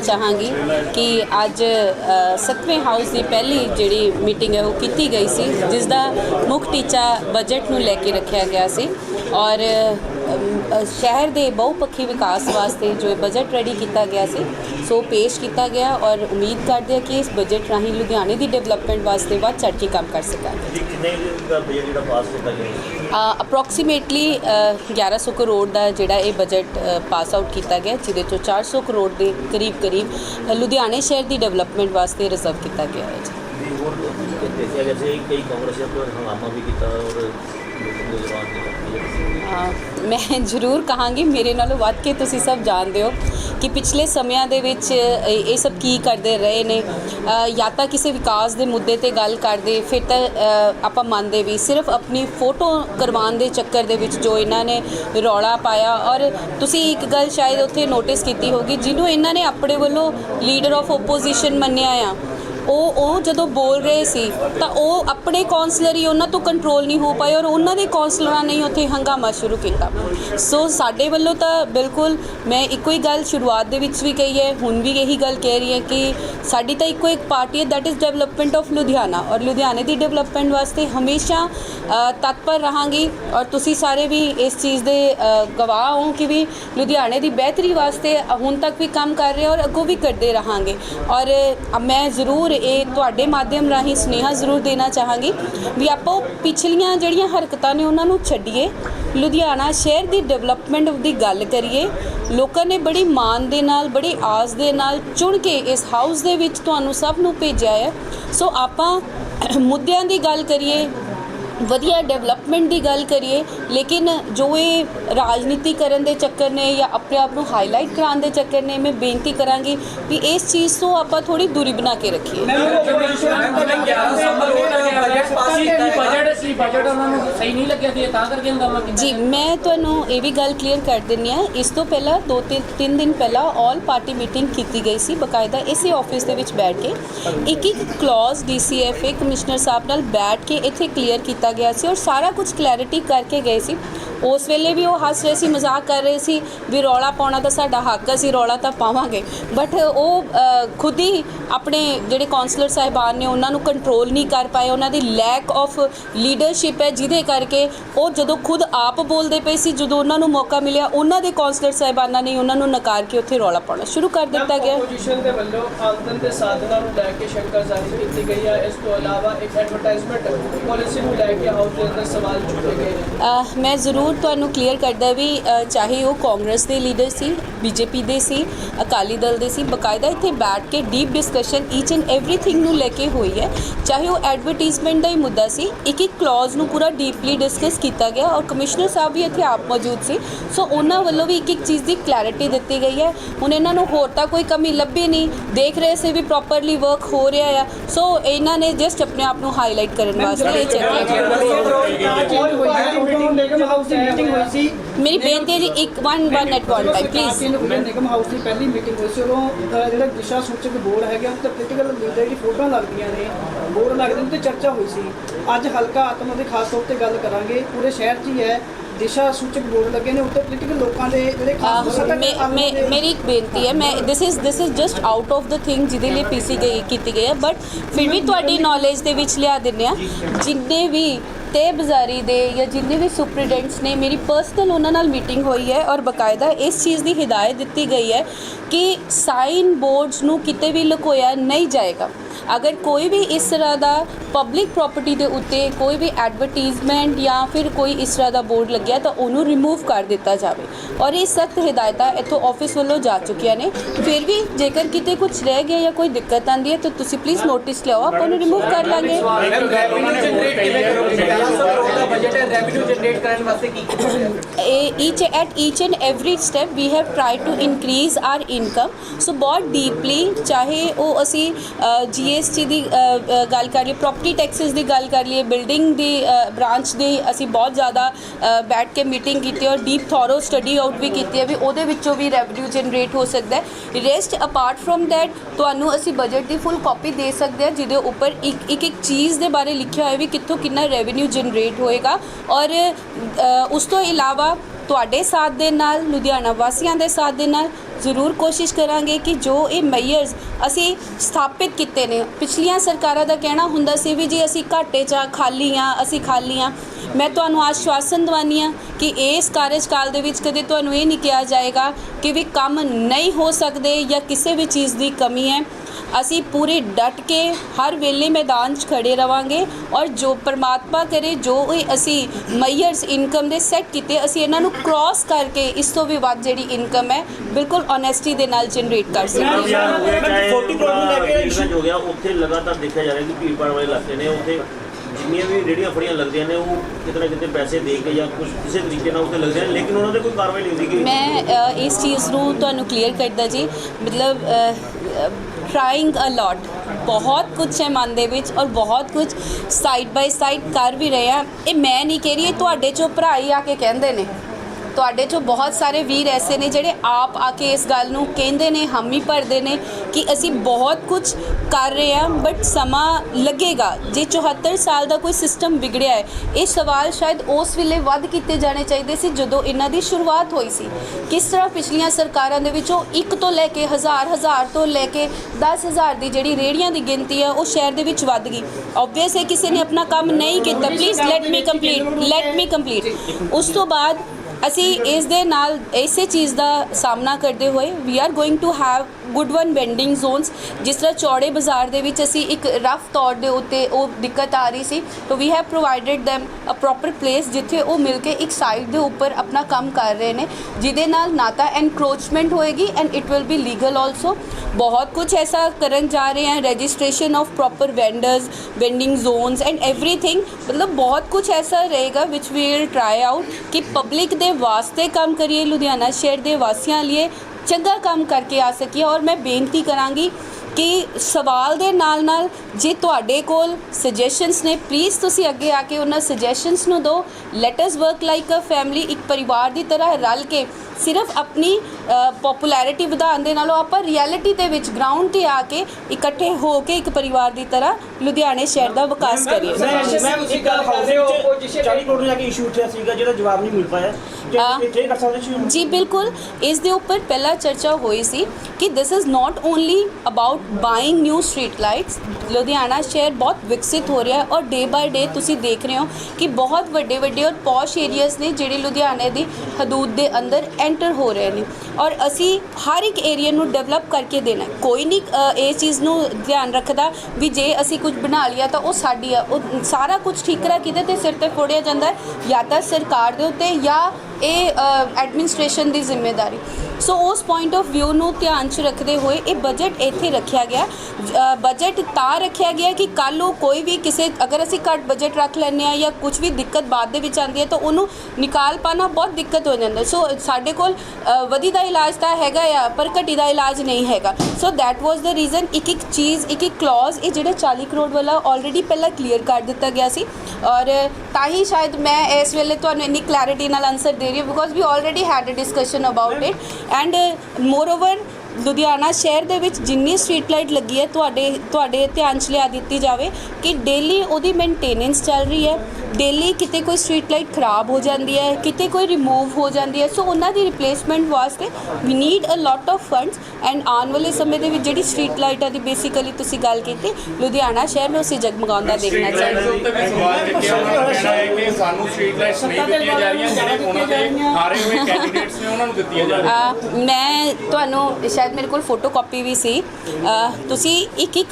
ਚਾਹਾਂਗੀ ਕਿ ਅੱਜ ਅ, ਸੱਤਵੇਂ ਹਾਊਸ ਦੀ ਪਹਿਲੀ ਜਿਹੜੀ ਮੀਟਿੰਗ ਹੈ ਉਹ ਕੀਤੀ ਗਈ ਸੀ ਜਿਸ ਦਾ ਮੁੱਖ ਟੀਚਾ ਬਜਟ ਨੂੰ ਲੈ ਕੇ ਰੱਖਿਆ ਗਿਆ ਸੀ। ਔਰ ਸ਼ਹਿਰ ਦੇ ਬਹੁਪੱਖੀ ਵਿਕਾਸ ਵਾਸਤੇ ਜੋ ਬਜਟ ਰੈਡੀ ਕੀਤਾ ਗਿਆ ਸੀ ਸੋ ਪੇਸ਼ ਕੀਤਾ ਗਿਆ ਔਰ ਉਮੀਦ ਕਰਦੇ ਹਾਂ ਕਿ ਇਸ ਬਜਟ ਰਾਹੀਂ ਲੁਧਿਆਣੇ ਦੀ ਡਿਵੈਲਪਮੈਂਟ ਵਾਸਤੇ ਵੱਧ ਚੜ੍ਹ ਕੇ ਕੰਮ ਕਰ ਸਕਾਂਗੇ। ਕਿੰਨੇ ਦਾ ਬਜਟ ਜਿਹੜਾ ਪਾਸ ਕੀਤਾ ਗਿਆ ਅਪਰੋਕਸੀਮੇਟਲੀ 1100 ਕਰੋੜ ਦਾ ਜਿਹੜਾ ਇਹ ਬਜਟ ਪਾਸ ਆਊਟ ਕੀਤਾ ਗਿਆ, ਜਿਹਦੇ ਚੋਂ 400 ਕਰੋੜ ਦੇ ਕਰੀਬ ਕਰੀਬ ਲੁਧਿਆਣੇ ਸ਼ਹਿਰ ਦੀ ਡਿਵੈਲਪਮੈਂਟ ਵਾਸਤੇ ਰਿਜ਼ਰਵ ਕੀਤਾ ਗਿਆ ਹੈ ਜੀ, ਹੋਰ ਦੇਖਿਆ ਗਿਆ ਸੀ, ਕਈ ਕਾਂਗਰਸੀਆਂ ਤੋਂ ਹੰਗਾਮਾ ਵੀ ਕੀਤਾ ਔਰ ਮੈਂ ਜ਼ਰੂਰ ਕਹਾਂਗੀ, ਮੇਰੇ ਨਾਲੋਂ ਵੱਧ ਕੇ ਤੁਸੀਂ ਸਭ ਜਾਣਦੇ ਹੋ ਕਿ ਪਿਛਲੇ ਸਮਿਆਂ ਦੇ ਵਿੱਚ ਇਹ ਸਭ ਕੀ ਕਰਦੇ ਰਹੇ ਨੇ। ਜਾਂ ਤਾਂ ਕਿਸੇ ਵਿਕਾਸ ਦੇ ਮੁੱਦੇ ਤੇ ਗੱਲ ਕਰਦੇ, ਫਿਰ ਤਾਂ ਆਪਾਂ ਮੰਨਦੇ ਵੀ, ਸਿਰਫ ਆਪਣੀ ਫੋਟੋ ਕਰਵਾਉਣ ਦੇ ਚੱਕਰ ਦੇ ਵਿੱਚ ਜੋ ਇਹਨਾਂ ਨੇ ਰੌਲਾ ਪਾਇਆ। ਔਰ ਤੁਸੀਂ ਇੱਕ ਗੱਲ ਸ਼ਾਇਦ ਉੱਥੇ ਨੋਟਿਸ ਕੀਤੀ ਹੋਗੀ ਜਿਹਨੂੰ ਇਹਨਾਂ ਨੇ ਆਪਣੇ ਵੱਲੋਂ ਲੀਡਰ ਆਫ ਆਪੋਜੀਸ਼ਨ ਮੰਨਿਆ ਆ। ਉਹ ਉਹ ਜਦੋਂ ਬੋਲ ਰਹੇ ਸੀ, ਤਾਂ ਉਹ ਆਪਣੇ ਕਾਉਂਸਲਰ ਹੀ ਉਹਨਾਂ ਤੋਂ ਕੰਟਰੋਲ ਨਹੀਂ ਹੋ ਪਾਏ ਔਰ ਉਹਨਾਂ ਦੇ ਕਾਉਂਸਲਰਾਂ ਨੇ ਹੀ ਉੱਥੇ ਹੰਗਾਮਾ ਸ਼ੁਰੂ ਕੀਤਾ। ਸੋ ਸਾਡੇ ਵੱਲੋਂ ਤਾਂ ਬਿਲਕੁਲ ਮੈਂ ਇੱਕੋ ਹੀ ਗੱਲ ਸ਼ੁਰੂਆਤ ਦੇ ਵਿੱਚ ਵੀ ਕਹੀ ਹੈ, ਹੁਣ ਵੀ ਇਹੀ ਗੱਲ ਕਹਿ ਰਹੀ ਹੈ ਕਿ ਸਾਡੀ ਤਾਂ ਇੱਕੋ ਇੱਕ ਪਾਰਟੀ ਹੈ that is development of Ludhiana ਔਰ ਲੁਧਿਆਣੇ ਦੀ ਡਿਵੈਲਪਮੈਂਟ ਵਾਸਤੇ ਹਮੇਸ਼ਾ ਤਤਪਰ ਰਹਾਂਗੀ ਔਰ ਤੁਸੀਂ ਸਾਰੇ ਵੀ ਇਸ ਚੀਜ਼ ਦੇ ਗਵਾਹ ਹੋ ਕਿ ਵੀ ਲੁਧਿਆਣੇ ਦੀ ਬਿਹਤਰੀ ਵਾਸਤੇ ਹੁਣ ਤੱਕ ਵੀ ਕੰਮ ਕਰ ਰਹੇ ਔਰ ਅੱਗੋਂ ਵੀ ਕਰਦੇ ਰਹਾਂਗੇ। ਔਰ ਮੈਂ ਜ਼ਰੂਰ ਇਹ ਤੁਹਾਡੇ ਮਾਧਿਅਮ ਰਾਹੀਂ ਸੁਨੇਹਾ ਜ਼ਰੂਰ ਦੇਣਾ ਚਾਹਾਂਗੀ ਵੀ ਆਪਾਂ ਉਹ ਪਿਛਲੀਆਂ ਜਿਹੜੀਆਂ ਹਰਕਤਾਂ ਨੇ ਉਹਨਾਂ ਨੂੰ ਛੱਡੀਏ। ਲੁਧਿਆਣਾ ਸ਼ਹਿਰ ਦੀ ਡਿਵੈਲਪਮੈਂਟ ਦੀ ਗੱਲ ਕਰੀਏ, ਲੋਕਾਂ ਨੇ ਬੜੀ ਮਾਣ ਦੇ ਨਾਲ, ਬੜੀ ਆਸ ਦੇ ਨਾਲ ਚੁਣ ਕੇ ਇਸ ਹਾਊਸ ਦੇ ਵਿੱਚ ਤੁਹਾਨੂੰ ਸਭ ਨੂੰ ਭੇਜਿਆ ਹੈ। ਸੋ ਆਪਾਂ ਮੁੱਦਿਆਂ ਦੀ ਗੱਲ ਕਰੀਏ ਵਧੀਆ ਡਿਵੈਲਪਮੈਂਟ ਦੀ ਗੱਲ ਕਰੀਏ ਲੇਕਿਨ ਜੋ ਇਹ ਰਾਜਨੀਤੀ ਕਰਨ ਦੇ ਚੱਕਰ ਨੇ ਜਾਂ ਆਪਣੇ ਆਪ ਨੂੰ ਹਾਈਲਾਈਟ ਕਰਾਉਣ ਦੇ ਚੱਕਰ ਨੇ ਮੈਂ ਬੇਨਤੀ ਕਰਾਂਗੀ ਵੀ ਇਸ ਚੀਜ਼ ਤੋਂ ਆਪਾਂ ਥੋੜੀ ਦੂਰੀ ਬਣਾ ਕੇ ਰੱਖੀਏ। ਬਜਟ ਸੀ ਬਜਟ ਉਹਨਾਂ ਨੂੰ ਸਹੀ ਨਹੀਂ ਲੱਗਿਆ ਸੀ ਤਾਂ ਕਰਕੇ ਹੰਗਾਮਾ ਕੀਤਾ ਜੀ ਮੈਂ ਤੁਹਾਨੂੰ ਇਹ ਵੀ ਗੱਲ ਕਲੀਅਰ ਕਰ ਦਿੰਨੀ ਆ ਇਸ ਤੋਂ ਪਹਿਲਾਂ ਦੋ ਤਿੰਨ ਤਿੰਨ ਦਿਨ ਪਹਿਲਾਂ ਆਲ ਪਾਰਟੀ ਮੀਟਿੰਗ ਕੀਤੀ ਗਈ ਸੀ ਬਕਾਇਦਾ ਇਸੇ ਆਫਿਸ ਦੇ ਵਿੱਚ ਬੈਠ ਕੇ। ਇੱਕ ਇੱਕ ਕਲੌਜ਼ ਡੀਸੀਐਫਏ ਕਮਿਸ਼ਨਰ ਸਾਹਿਬ ਨਾਲ ਬੈਠ ਕੇ ਇੱਥੇ ਕਲੀਅਰ ਕੀਤਾ ਗਿਆ ਸੀ ਔਰ ਸਾਰਾ ਕੁਝ ਕਲੈਰਿਟੀ ਕਰਕੇ ਗਏ ਸੀ। ਉਸ ਵੇਲੇ ਵੀ ਉਹ ਹੱਸ ਰਹੇ ਸੀ ਮਜ਼ਾਕ ਕਰ ਰਹੇ ਸੀ ਵੀ ਰੌਲਾ ਪਾਉਣਾ ਤਾਂ ਸਾਡਾ ਹੱਕ ਅਸੀਂ ਰੌਲਾ ਤਾਂ ਪਾਵਾਂਗੇ। ਬਟ ਉਹ ਖੁਦ ਹੀ ਆਪਣੇ ਜਿਹੜੇ ਕਾਉਂਸਲਰ ਸਾਹਿਬਾਨ ਨੇ ਉਹਨਾਂ ਨੂੰ ਕੰਟਰੋਲ ਨਹੀਂ ਕਰ ਪਾਏ ਉਹਨਾਂ ਦੀ ਲੈਕ ਆਫ ਲੀਡਰਸ਼ਿਪ ਹੈ ਜਿਹਦੇ ਕਰਕੇ ਉਹ ਜਦੋਂ ਖੁਦ ਆਪ ਬੋਲਦੇ ਪਏ ਸੀ ਜਦੋਂ ਉਹਨਾਂ ਨੂੰ ਮੌਕਾ ਮਿਲਿਆ ਉਹਨਾਂ ਦੇ ਕਾਉਂਸਲਰ ਸਾਹਿਬਾਨਾਂ ਨੇ ਉਹਨਾਂ ਨੂੰ ਨਕਾਰ ਕੇ ਉੱਥੇ ਰੌਲਾ ਪਾਉਣਾ ਸ਼ੁਰੂ ਕਰ ਦਿੱਤਾ ਗਿਆ। ਆਪੋਜੀਸ਼ਨ ਦੇ ਵੱਲੋਂ ਆਮਦਨ ਦੇ ਸਾਧਨਾਂ ਨੂੰ ਲੈ ਕੇ ਸ਼ੰਕਾ ਜ਼ਾਹਿਰ ਕੀਤੀ ਗਈ ਹੈ ਇਸ ਤੋਂ ਇਲਾਵਾ ਇੱਕ ਐਡਵਰਟਾਈਜ਼ਮੈਂਟ ਪਾਲਿਸੀ ਨੂੰ ਲੈ ਕੇ ਹਾਊਸ ਦੇ ਅੰਦਰ ਸਵਾਲ ਚੁੱਕੇ ਗਏ ਨੇ। ਅਹ ਮੈਂ ਜ਼ਰੂਰ ਤੁਹਾਨੂੰ ਕਲੀਅਰ ਕਰਦਾ ਵੀ ਅਹ ਚਾਹੇ ਉਹ ਕਾਂਗਰਸ ਦੇ ਲੀਡਰ ਸੀ ਬੀਜੇਪੀ ਦੇ ਸੀ ਅਕਾਲੀ ਦਲ ਦੇ ਸੀ ਬਕਾਇਦਾ ਇੱਥੇ ਬੈਠ ਕੇ deep discussion each and everything ਨੂੰ ਲੈ ਕੇ ਹੋਈ ਹੈ। ਚਾਹੇ ਉਹ ਐਡਵਰਟਾਈਜ਼ਮੈਂਟ ਦਾ ਹੀ ਮੁੱਦਾ ਸੀ ਇੱਕ ਇੱਕ ਕਲੌਜ਼ ਨੂੰ ਪੂਰਾ ਡੀਪਲੀ ਡਿਸਕਸ ਕੀਤਾ ਗਿਆ ਔਰ ਕਮਿਸ਼ਨਰ ਸਾਹਿਬ ਵੀ ਇੱਥੇ ਆਪ ਮੌਜੂਦ ਸੀ। ਸੋ ਉਹਨਾਂ ਵੱਲੋਂ ਵੀ ਇੱਕ ਇੱਕ ਚੀਜ਼ ਦੀ ਕਲੈਰਿਟੀ ਦਿੱਤੀ ਗਈ ਹੈ। ਹੁਣ ਇਹਨਾਂ ਨੂੰ ਹੋਰ ਤਾਂ ਕੋਈ ਕਮੀ ਲੱਭੀ ਨਹੀਂ। ਦੇਖ ਰਹੇ ਸੀ ਵੀ ਪ੍ਰੋਪਰਲੀ ਵਰਕ ਹੋ ਰਿਹਾ ਆ। ਸੋ ਇਹਨਾਂ ਨੇ ਜਸਟ ਆਪਣੇ ਆਪ ਨੂੰ ਹਾਈਲਾਈਟ ਕਰਨ ਵਾਸਤੇ ਇਹ ਨਿਗਮ ਹਾਊਸ ਦੀ ਮੀਟਿੰਗ ਹੋਈ ਸੀ। ਮੇਰੀ ਬੇਨਤੀ ਹੈ ਜੀ ਇੱਕ one one at one time please ਨਿਗਮ ਹਾਊਸ ਦੀ ਪਹਿਲੀ ਮੀਟਿੰਗ ਹੋਈ ਸੀ। ਉਦੋਂ ਜਿਹੜਾ ਦਿਸ਼ਾ ਸੂਚਕ ਬੋਰਡ ਹੈਗਾ ਉਹ ਤੇ ਪੋਲੀਟੀਕਲ ਲੀਡਰ ਦੀ ਫੋਟੋਆਂ ਲੱਗਦੀਆਂ ਨੇ ਬੋਰਡ ਲੱਗਦੇ ਨੇ ਤੇ ਚਰਚਾ ਹੋਈ ਸੀ। ਅੱਜ ਹਲਕਾ ਆਤਮਾ ਦੇ ਖਾਸ ਤੌਰ ਤੇ ਗੱਲ ਕਰਾਂਗੇ। ਪੂਰੇ ਸ਼ਹਿਰ 'ਚ ਹੀ ਹੈ ਦਿਸ਼ਾ ਸੂਚਕ ਬੋਰਡ ਲੱਗੇ ਨੇ ਉੱਤੇ ਪੋਲੀਟੀਕਲ ਲੋਕਾਂ ਦੇ ਜਿਹੜੇ ਖਾਸ ਮੇਰੀ ਇੱਕ ਬੇਨਤੀ ਹੈ ਮੈਂ this is this is just out of the thing ਜਿਹਦੇ ਲਈ ਪੀਸੀ ਗਈ ਕੀਤੀ ਗਈ ਹੈ ਬਟ ਫਿਰ ਵੀ ਤੁਹਾਡੀ ਨੌਲੇਜ ਦੇ ਵਿੱਚ ਲਿਆ ਦਿੰਦੇ ਆ ਜਿੰਨੇ ਵੀ ਤੇ ਬਜ਼ਾਰੀ ਦੇ ਜਾਂ ਜਿੰਨੇ ਵੀ ਸੁਪਰੀਡੈਂਟਸ ਨੇ, ਮੇਰੀ ਪਰਸਨਲ ਉਹਨਾਂ ਨਾਲ ਮੀਟਿੰਗ ਹੋਈ ਹੈ ਔਰ ਬਕਾਇਦਾ ਇਸ ਚੀਜ਼ ਦੀ ਹਿਦਾਇਤ ਦਿੱਤੀ ਗਈ ਹੈ ਕਿ ਸਾਈਨ ਬੋਰਡਸ ਨੂੰ ਕਿਤੇ ਵੀ ਲੁਕੋਇਆ ਨਹੀਂ ਜਾਏਗਾ। ਅਗਰ ਕੋਈ ਵੀ ਇਸ ਤਰ੍ਹਾਂ ਦਾ ਪਬਲਿਕ ਪ੍ਰਾਪਰਟੀ ਦੇ ਉੱਤੇ ਕੋਈ ਵੀ ਐਡਵਰਟਾਈਜ਼ਮੈਂਟ ਜਾਂ ਫਿਰ ਕੋਈ ਇਸ ਤਰ੍ਹਾਂ ਦਾ ਬੋਰਡ ਲੱਗਿਆ ਤਾਂ ਉਹਨੂੰ ਰਿਮੂਵ ਕਰ ਦਿੱਤਾ ਜਾਵੇ। ਔਰ ਇਹ ਸਖਤ ਹਦਾਇਤਾਂ ਇੱਥੋਂ ਆਫਿਸ ਵੱਲੋਂ ਜਾ ਚੁੱਕੀਆਂ ਨੇ। ਫਿਰ ਵੀ ਜੇਕਰ ਕਿਤੇ ਕੁਝ ਰਹਿ ਗਿਆ ਜਾਂ ਕੋਈ ਦਿੱਕਤ ਆਂਦੀ ਹੈ ਤਾਂ ਤੁਸੀਂ ਪਲੀਜ਼ ਨੋਟਿਸ ਲਿਆਓ। ਆਪਾਂ ਉਹਨੂੰ ਰਿਮੂਵ ਕਰ ਲਾਂਗੇ। ਬਜਟ ਹੈ ਰੈਵਨਿਊ ਜਨਰੇਟ ਕਰਨ ਵਾਸਤੇ ਕੀ each at each and every step we have tried to increase our income. So ਬਹੁਤ ਡੀਪਲੀ ਚਾਹੇ ਉਹ ਅਸੀਂ ਜੀਐਸਟੀ ਦੀ ਅ, ਅ, ਗੱਲ ਕਰ ਲਈਏ ਪ੍ਰੋਪਰਟੀ ਟੈਕਸਸ ਦੀ ਗੱਲ ਕਰ ਲਈਏ ਬਿਲਡਿੰਗ ਦੀ ਬ੍ਰਾਂਚ ਦੀ ਅਸੀਂ ਬਹੁਤ ਜ਼ਿਆਦਾ ਬੈਠ ਕੇ ਮੀਟਿੰਗ ਕੀਤੀ ਔਰ ਡੀਪ ਥੋਰੋ ਸਟੱਡੀ ਆਊਟ ਵੀ ਕੀਤੀ ਹੈ ਵੀ ਉਹਦੇ ਵਿੱਚੋਂ ਵੀ ਰੈਵਨਿਊ ਜਨਰੇਟ ਹੋ ਸਕਦਾ ਹੈ ਰੈਸਟ ਅਪਾਰਟ ਫਰਮ ਥੈਟ ਤੁਹਾਨੂੰ ਅਸੀਂ ਬਜਟ ਦੀ ਫੁੱਲ ਕਾਪੀ ਦੇ ਸਕਦੇ ਹਾਂ ਜਿਹਦੇ ਉੱਪਰ ਇੱਕ ਇੱਕ ਇੱਕ ਚੀਜ਼ ਦੇ ਬਾਰੇ ਲਿਖਿਆ ਹੋਇਆ ਵੀ ਕਿੱਥੋਂ ਕਿੰਨਾ ਰੈਵਨਿਊ ਜਨਰੇਟ ਹੋਏਗਾ ਔਰ ਉਸ ਤੋਂ ਇਲਾਵਾ ਤੁਹਾਡੇ ਸਾਥ ਦੇ ਨਾਲ, ਲੁਧਿਆਣਾ ਵਾਸੀਆਂ ਦੇ ਸਾਥ ਦੇ ਨਾਲ ਜ਼ਰੂਰ ਕੋਸ਼ਿਸ਼ ਕਰਾਂਗੇ ਕਿ ਜੋ ਇਹ ਮੇਅਰਸ ਅਸੀਂ ਸਥਾਪਿਤ ਕੀਤੇ ਨੇ, ਪਿਛਲੀਆਂ ਸਰਕਾਰਾਂ ਦਾ ਕਹਿਣਾ ਹੁੰਦਾ ਸੀ ਵੀ ਜੀ ਅਸੀਂ ਘਾਟੇ 'ਚ ਆ, ਖਾਲੀ ਆ, ਅਸੀਂ ਖਾਲੀ ਆ। ਮੈਂ ਤੁਹਾਨੂੰ ਆਸ਼ਵਾਸਨ ਦਵਾਨੀ ਆ ਕਿ ਇਸ ਕਾਰਜਕਾਲ ਦੇ ਵਿੱਚ ਕਦੇ ਤੁਹਾਨੂੰ ਇਹ ਨਹੀਂ ਕਿਹਾ ਜਾਏਗਾ ਕਿ ਵੀ ਕੰਮ ਨਹੀਂ ਹੋ ਸਕਦੇ ਜਾਂ ਕਿਸੇ ਵੀ ਚੀਜ਼ ਦੀ ਕਮੀ ਹੈ। ਅਸੀਂ ਪੂਰੇ ਡਟ ਕੇ ਹਰ ਵੇਲੇ ਮੈਦਾਨ 'ਚ ਖੜੇ ਰਵਾਂਗੇ ਔਰ ਜੋ ਪਰਮਾਤਮਾ ਕਰੇ ਜੋ ਇਹ ਅਸੀਂ ਮਈਅਰਸ ਇਨਕਮ ਦੇ ਸੈੱਟ ਕੀਤੇ ਅਸੀਂ ਇਹਨਾਂ ਨੂੰ ਕ੍ਰਾਸ ਕਰਕੇ ਇਸ ਤੋਂ ਵੀ ਵੱਧ ਜਿਹੜੀ ਇਨਕਮ ਹੈ ਬਿਲਕੁਲ ਓਨੈਸਟੀ ਦੇ ਨਾਲ ਜਨਰੇਟ ਕਰ ਸਕਦੇ ਹਾਂ ਹੋ ਗਿਆ ਚਾਹੇ 40 ਕਰੋੜ ਨੂੰ ਲੈ ਕੇ issue- ਪਿੰਡਾਂ 'ਚ ਹੋ ਗਿਆ ਉੱਥੇ ਲਗਾਤਾਰ ਦੇਖਿਆ ਜਾ ਰਿਹਾ ਕਿ ਭੀੜ ਭਾੜ ਵਾਲੇ ਇਲਾਕੇ ਨੇ ਉੱਥੇ ਜਿੰਨੀਆਂ ਵੀ ਰੇੜੀਆਂ ਫੜੀਆਂ ਲੱਗਦੀਆਂ ਨੇ ਉਹ ਕਿਤੇ ਨਾ ਕਿਤੇ ਪੈਸੇ ਦੇ ਕੇ ਜਾਂ ਕੁਝ ਕਿਸੇ ਤਰੀਕੇ ਨਾਲ ਉੱਥੇ ਲੱਗਦੇ ਨੇ ਲੇਕਿਨ ਉਹਨਾਂ ਤੇ ਕੋਈ ਕਾਰਵਾਈ ਨਹੀਂ ਹੁੰਦੀ ਕਿ ਮੈਂ ਅ, ਇਸ ਚੀਜ਼ ਨੂੰ ਤੁਹਾਨੂੰ ਕਲੀਅਰ ਕਰਦਾ ਜੀ। ਮਤਲਬ ਟਰਾਈਂਗ ਅ ਲੋਟ ਬਹੁਤ ਕੁਝ ਹੈ ਮਨ ਦੇ ਵਿੱਚ ਔਰ ਬਹੁਤ ਕੁਝ ਸਾਈਡ ਬਾਈ ਸਾਈਡ ਕਰ ਵੀ ਰਹੇ ਆ। ਇਹ ਮੈਂ ਨਹੀਂ ਕਹਿ ਰਹੀ ਇਹ ਤੁਹਾਡੇ ਚੋਂ ਭਰਾ ਹੀ ਆ ਕੇ ਕਹਿੰਦੇ ਨੇ। ਤੁਹਾਡੇ ਚੋਂ ਬਹੁਤ ਸਾਰੇ ਵੀਰ ਐਸੇ ਨੇ ਜਿਹੜੇ ਆਪ ਆ ਕੇ ਇਸ ਗੱਲ ਨੂੰ ਕਹਿੰਦੇ ਨੇ, ਹਾਮੀ ਭਰਦੇ ਨੇ ਕਿ ਅਸੀਂ ਬਹੁਤ ਕੁਝ ਕਰ ਰਹੇ ਹਾਂ ਬਟ ਸਮਾਂ ਲੱਗੇਗਾ। ਜੇ 74 ਸਾਲ ਦਾ ਕੋਈ ਸਿਸਟਮ ਵਿਗੜਿਆ ਹੈ, ਇਹ ਸਵਾਲ ਸ਼ਾਇਦ ਉਸ ਵੇਲੇ ਵੱਧ ਕੀਤੇ ਜਾਣੇ ਚਾਹੀਦੇ ਸੀ ਜਦੋਂ ਇਹਨਾਂ ਦੀ ਸ਼ੁਰੂਆਤ ਹੋਈ ਸੀ। ਕਿਸ ਤਰ੍ਹਾਂ ਪਿਛਲੀਆਂ ਸਰਕਾਰਾਂ ਦੇ ਵਿੱਚੋਂ ਇੱਕ ਤੋਂ ਲੈ ਕੇ ਹਜ਼ਾਰ ਹਜ਼ਾਰ ਤੋਂ ਲੈ ਕੇ 10000 ਦੀ ਜਿਹੜੀ ਰੇੜੀਆਂ ਦੀ ਗਿਣਤੀ ਹੈ, ਉਹ ਸ਼ਹਿਰ ਦੇ ਵਿੱਚ ਵੱਧ ਗਈ। ਆਬਵੀਅਸ ਹੈ ਕਿਸੇ ਨੇ ਆਪਣਾ ਕੰਮ ਨਹੀਂ ਕੀਤਾ। Please let me complete let me complete ਉਸ ਤੋਂ ਬਾਅਦ ਅਸੀਂ ਇਸ ਦੇ ਨਾਲ ਇਸੇ ਚੀਜ਼ ਦਾ ਸਾਹਮਣਾ ਕਰਦੇ ਹੋਏ we are going to have good one vending zones ਜਿਸ ਤਰ੍ਹਾਂ ਚੌੜੇ ਬਾਜ਼ਾਰ ਦੇ ਵਿੱਚ ਅਸੀਂ ਇੱਕ ਰਫ ਤੌਰ ਦੇ ਉੱਤੇ ਉਹ ਦਿੱਕਤ ਆ ਰਹੀ ਸੀ ਤਾਂ ਵੀ have provided them a proper place ਜਿੱਥੇ ਉਹ ਮਿਲ ਕੇ ਇੱਕ ਸਾਈਡ ਦੇ ਉੱਪਰ ਆਪਣਾ ਕੰਮ ਕਰ ਰਹੇ ਨੇ ਜਿਹਦੇ ਨਾਲ ਨਾ ਤਾਂ ਐਨਕਰੋਚਮੈਂਟ ਹੋਏਗੀ and it will be legal also ਬਹੁਤ ਕੁਝ ਐਸਾ ਕਰਨ ਜਾ ਰਹੇ ਹਾਂ registration of proper vendors vending zones and everything ਮਤਲਬ ਬਹੁਤ ਕੁਝ ਐਸਾ ਰਹੇਗਾ ਵਿਚ ਵੀ ਵਿਲ ਟਰਾਈ ਆਊਟ ਕਿ ਪਬਲਿਕ ਦੇ ਵਾਸਤੇ ਕੰਮ ਕਰੀਏ ਲੁਧਿਆਣਾ ਸ਼ਹਿਰ ਦੇ ਵਾਸੀਆਂ ਲਈ ਚੰਗਾ ਕੰਮ ਕਰਕੇ ਆ ਸਕੀਏ ਔਰ ਮੈਂ ਬੇਨਤੀ ਕਰਾਂਗੀ ਕਿ ਸਵਾਲ ਦੇ ਨਾਲ ਨਾਲ ਜੇ ਤੁਹਾਡੇ ਕੋਲ ਸੁਜੈਸ਼ਨਸ ਨੇ ਪਲੀਜ਼ ਤੁਸੀਂ ਅੱਗੇ ਆ ਕੇ ਉਹਨਾਂ ਸੁਜੈਸ਼ਨਸ ਨੂੰ ਦਿਓ let us work like a family ਇੱਕ ਪਰਿਵਾਰ ਦੀ ਤਰ੍ਹਾਂ ਰਲ ਕੇ ਸਿਰਫ ਆਪਣੀ ਪਪੂਲੈਰਿਟੀ ਵਧਾਉਣ ਦੇ ਨਾਲੋਂ ਆਪਾਂ ਰਿਐਲਿਟੀ ਦੇ ਵਿੱਚ ਗਰਾਊਂਡ ਤੇ ਆ ਕੇ ਇਕੱਠੇ ਹੋ ਕੇ ਇੱਕ ਪਰਿਵਾਰ ਦੀ ਤਰ੍ਹਾਂ ਲੁਧਿਆਣੇ ਸ਼ਹਿਰ ਦਾ ਵਿਕਾਸ ਕਰੀਏ। ਮੈਂ ਇੱਕ ਗੱਲ ਕਰਦੇ ਹੋ ਉਹ ਜਿਸੇ 40 ਕਰੋੜ ਨੂੰ ਲੈ ਕੇ ਇਸ਼ੂ ਉੱਠਿਆ ਸੀਗਾ ਜਿਹਦਾ ਜਵਾਬ ਨਹੀਂ ਮਿਲ ਪਾਇਆ। ਹਾਂ। ਜੇ ਇੱਥੇ ਕਰ ਸਕਦੇ ਸੀ ਜੀ ਬਿਲਕੁਲ। ਇਸ ਦੇ ਉੱਪਰ ਪਹਿਲਾਂ ਚਰਚਾ ਹੋਈ ਸੀ ਕਿ this is not only about buying new street lights Ludhiana ਸ਼ਹਿਰ ਬਹੁਤ ਵਿਕਸਿਤ ਹੋ ਰਿਹਾ ਹੈ ਔਰ ਡੇ ਬਾਏ ਡੇ ਤੁਸੀਂ ਦੇਖ ਰਹੇ ਹੋ ਕਿ ਬਹੁਤ ਵੱਡੇ ਵੱਡੇ ਔਰ ਪੌਸ਼ ਏਰੀਆਜ਼ ਨੇ ਜਿਹੜੇ ਲੁਧਿਆਣੇ ਦੀ ਹਦੂਦ ਦੇ ਅੰਦਰ ਐਂਟਰ ਹੋ ਰਹੇ ਨੇ। ਔਰ ਅਸੀਂ ਹਰ ਇੱਕ ਏਰੀਆ ਨੂੰ ਡਿਵੈਲਪ ਕਰਕੇ ਦੇਣਾ ਕੋਈ ਨਹੀਂ ਅ, ਇਹ ਚੀਜ਼ ਨੂੰ ਧਿਆਨ ਰੱਖਦਾ ਵੀ ਜੇ ਅਸੀਂ ਕੁਝ ਬਣਾ ਲਿਆ ਤਾਂ ਉਹ ਸਾਡੀ ਆ ਉਹ ਸਾਰਾ ਕੁਝ ਠੀਕਰਾ ਕਿਹਦੇ ਤੇ ਸਿਰ ਤੇ ਫੋੜਿਆ ਜਾਂਦਾ ਹੈ। ਜਾਂ ਤਾਂ ਸਰਕਾਰ ਦੇ ਉੱਤੇ ਜਾਂ ਇਹ ਐਡਮਿਨਿਸਟ੍ਰੇਸ਼ਨ ਦੀ ਜ਼ਿੰਮੇਵਾਰੀ। ਸੋ ਉਸ ਪੁਆਇੰਟ ਆਫ ਵਿਊ ਨੂੰ ਧਿਆਨ 'ਚ ਰੱਖਦੇ ਹੋਏ ਇਹ ਬਜਟ ਇੱਥੇ ਰੱਖਿਆ ਗਿਆ। ਬਜਟ ਤਾਂ ਰੱਖਿਆ ਗਿਆ ਕਿ ਕੱਲ ਉਹ ਕੋਈ ਵੀ ਕਿਸੇ, ਅਗਰ ਅਸੀਂ ਘੱਟ ਬਜਟ ਰੱਖ ਲੈਂਦੇ ਆ ਜਾਂ ਕੁਝ ਵੀ ਦਿੱਕਤ ਬਾਅਦ ਦੇ ਵਿੱਚ ਆਉਂਦੀ ਹੈ ਤਾਂ ਉਹਨੂੰ ਨਿਕਾਲ ਪਾਣਾ ਬਹੁਤ ਦਿੱਕਤ ਹੋ ਜਾਂਦਾ। ਸੋ ਸਾਡੇ ਕੋਲ ਵਧੀ ਦਾ ਇਲਾਜ ਤਾਂ ਹੈਗਾ ਆ, ਪਰ ਘਟੀ ਦਾ ਇਲਾਜ ਨਹੀਂ ਹੈਗਾ। So that was the reason ਇੱਕ ਇੱਕ ਚੀਜ਼, ਇੱਕ ਇੱਕ ਕਲੌਜ਼ ਇਹ ਜਿਹੜਾ 40 ਕਰੋੜ ਵਾਲਾ ਆਲਰੇਡੀ ਪਹਿਲਾਂ ਕਲੀਅਰ ਕਰ ਦਿੱਤਾ ਗਿਆ ਸੀ। ਔਰ, ਤਾਂ ਹੀ ਸ਼ਾਇਦ ਮੈਂ ਇਸ ਵੇਲੇ ਤੁਹਾਨੂੰ ਇੰਨੀ ਕਲੈਰਿਟੀ ਨਾਲ answer because we already had a discussion about it. And uh, moreover Ludhiana ਸ਼ਹਿਰ ਦੇ ਵਿੱਚ ਜਿੰਨੀ ਸਟਰੀਟ ਲਾਈਟ ਲੱਗੀ ਹੈ ਤੁਹਾਡੇ ਤੁਹਾਡੇ ਧਿਆਨ 'ਚ ਲਿਆ ਦਿੱਤੀ ਜਾਵੇ ਕਿ ਡੇਲੀ ਉਹਦੀ ਮੇਨਟੇਨੈਂਸ ਚੱਲ ਰਹੀ ਹੈ। ਡੇਲੀ ਕਿਤੇ ਕੋਈ ਸਟਰੀਟ ਲਾਈਟ ਖਰਾਬ ਹੋ ਜਾਂਦੀ ਹੈ ਕਿਤੇ ਕੋਈ ਰਿਮੂਵ ਹੋ ਜਾਂਦੀ ਹੈ। ਸੋ ਉਹਨਾਂ ਦੀ ਰਿਪਲੇਸਮੈਂਟ ਵਾਸਤੇ we need a lot of funds and ਆਉਣ ਵਾਲੇ ਸਮੇਂ ਦੇ ਵਿੱਚ ਜਿਹੜੀ ਸਟਰੀਟ ਲਾਈਟਾਂ ਦੀ ਬੇਸਿਕਲੀ ਤੁਸੀਂ ਗੱਲ ਕੀਤੀ ਲੁਧਿਆਣਾ ਸ਼ਹਿਰ ਨੂੰ ਅਸੀਂ ਜਗਮਗਾਉਂਦਾ ਦੇਖਣਾ ਚਾਹੀਦਾ ਦੇ ਉੱਤੇ ਵੀ ਸਵਾਲ ਚੱਕਿਆ ਉਹਨਾਂ ਦਾ ਕਹਿਣਾ ਹੈ ਕਿ ਸਾਨੂੰ ਸਟਰੀਟ ਲਾਈਟਸ ਨਹੀਂ ਦਿੱਤੀਆਂ ਜਾ ਰਹੀਆਂ ਜਿਹੜੇ ਉਹਨਾਂ ਦੇ ਹਾਰੇ ਹੋਏ ਕੈਂਡੀਡੇਟਸ ਨੇ ਉਹਨਾਂ ਨੂੰ ਦਿੱਤੀਆਂ ਜਾ ਰਹੀਆਂ। ਅ, ਮੈਂ ਤੁਹਾਨੂੰ ਸ਼ਾਇਦ ਮੇਰੇ ਕੋਲ ਫੋਟੋ ਕਾਪੀ ਵੀ ਸੀ। ਤੁਸੀਂ ਇੱਕ ਇੱਕ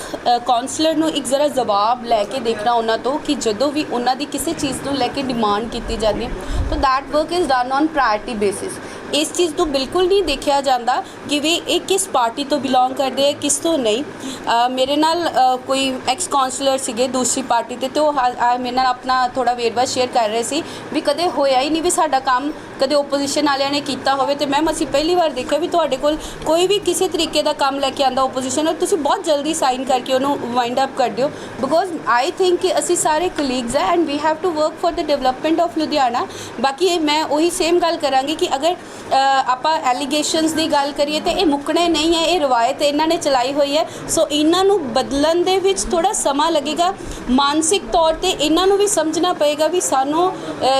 ਕਾਉਂਸਲਰ ਨੂੰ ਇੱਕ ਜ਼ਰਾ ਜਵਾਬ ਲੈ ਕੇ ਦੇਖਣਾ ਉਹਨਾਂ ਤੋਂ ਕਿ ਜਦੋਂ ਵੀ ਉਹਨਾਂ ਦੀ ਕਿਸੇ ਚੀਜ਼ ਨੂੰ ਲੈ ਕੇ ਡਿਮਾਂਡ ਕੀਤੀ ਜਾਂਦੀ ਹੈ, ਤਾਂ that work is done on priority basis ਇਸ ਚੀਜ਼ ਨੂੰ ਬਿਲਕੁਲ ਨਹੀਂ ਦੇਖਿਆ ਜਾਂਦਾ ਕਿ ਵੀ ਇਹ ਕਿਸ ਪਾਰਟੀ ਤੋਂ ਬਿਲੋਂਗ ਕਰਦੇ ਆ, ਕਿਸ ਤੋਂ ਨਹੀਂ। ਮੇਰੇ ਨਾਲ ਕੋਈ ਐਕਸ ਕਾਉਂਸਲਰ ਸੀਗੇ ਦੂਸਰੀ ਪਾਰਟੀ ਤੇ ਤੇ ਉਹ ਮੇਰੇ ਨਾਲ ਆਪਣਾ ਥੋੜਾ ਵੇਰਵਾ ਸ਼ੇਅਰ ਕਰ ਰਹੇ ਸੀ ਵੀ ਕਦੇ ਹੋਇਆ ਹੀ ਨਹੀਂ ਵੀ ਸਾਡਾ ਕੰਮ ਕਦੇ ਓਪੋਜੀਸ਼ਨ ਵਾਲਿਆਂ ਨੇ ਕੀਤਾ ਹੋਵੇ। ਤੇ ਮੈਮ ਅਸੀਂ ਪਹਿਲੀ ਵਾਰ ਦੇਖਿਆ ਵੀ ਤੁਹਾਡੇ ਕੋਲ ਕੋਈ ਵੀ ਕਿਸੇ ਤਰੀਕੇ ਦਾ ਕੰਮ ਲੈ ਕੇ ਆਂਦਾ ਓਪੋਜੀਸ਼ਨ ਔਰ ਤੁਸੀਂ ਬਹੁਤ ਜਲਦੀ ਸਾਈਨ ਕਰਕੇ ਉਹਨੂੰ ਵਾਈਂਡ ਅਪ ਕਰ ਦਿਓ। ਬਿਕੋਜ਼ ਆਈ ਥਿੰਕ ਕਿ ਅਸੀਂ ਸਾਰੇ ਕਲੀਗਸ ਹੈ and we have to work for the development of Ludhiana ਬਾਕੀ ਇਹ ਮੈਂ ਉਹੀ ਸੇਮ ਗੱਲ ਕਰਾਂਗੀ ਕਿ ਅਗਰ ਆਪਾਂ ਐਲੀਗੇਸ਼ਨਸ ਦੀ ਗੱਲ ਕਰੀਏ ਤੇ ਇਹ ਮੁੱਕਣੇ ਨਹੀਂ ਹੈ, ਇਹ ਰਵਾਇਤ ਇਹਨਾਂ ਨੇ ਚਲਾਈ ਹੋਈ ਹੈ। ਸੋ ਇਹਨਾਂ ਨੂੰ ਬਦਲਣ ਦੇ ਵਿੱਚ ਥੋੜਾ ਸਮਾਂ ਲੱਗੇਗਾ। ਮਾਨਸਿਕ ਤੌਰ ਤੇ ਇਹਨਾਂ ਨੂੰ ਵੀ ਸਮਝਣਾ ਪਏਗਾ ਵੀ ਸਾਨੂੰ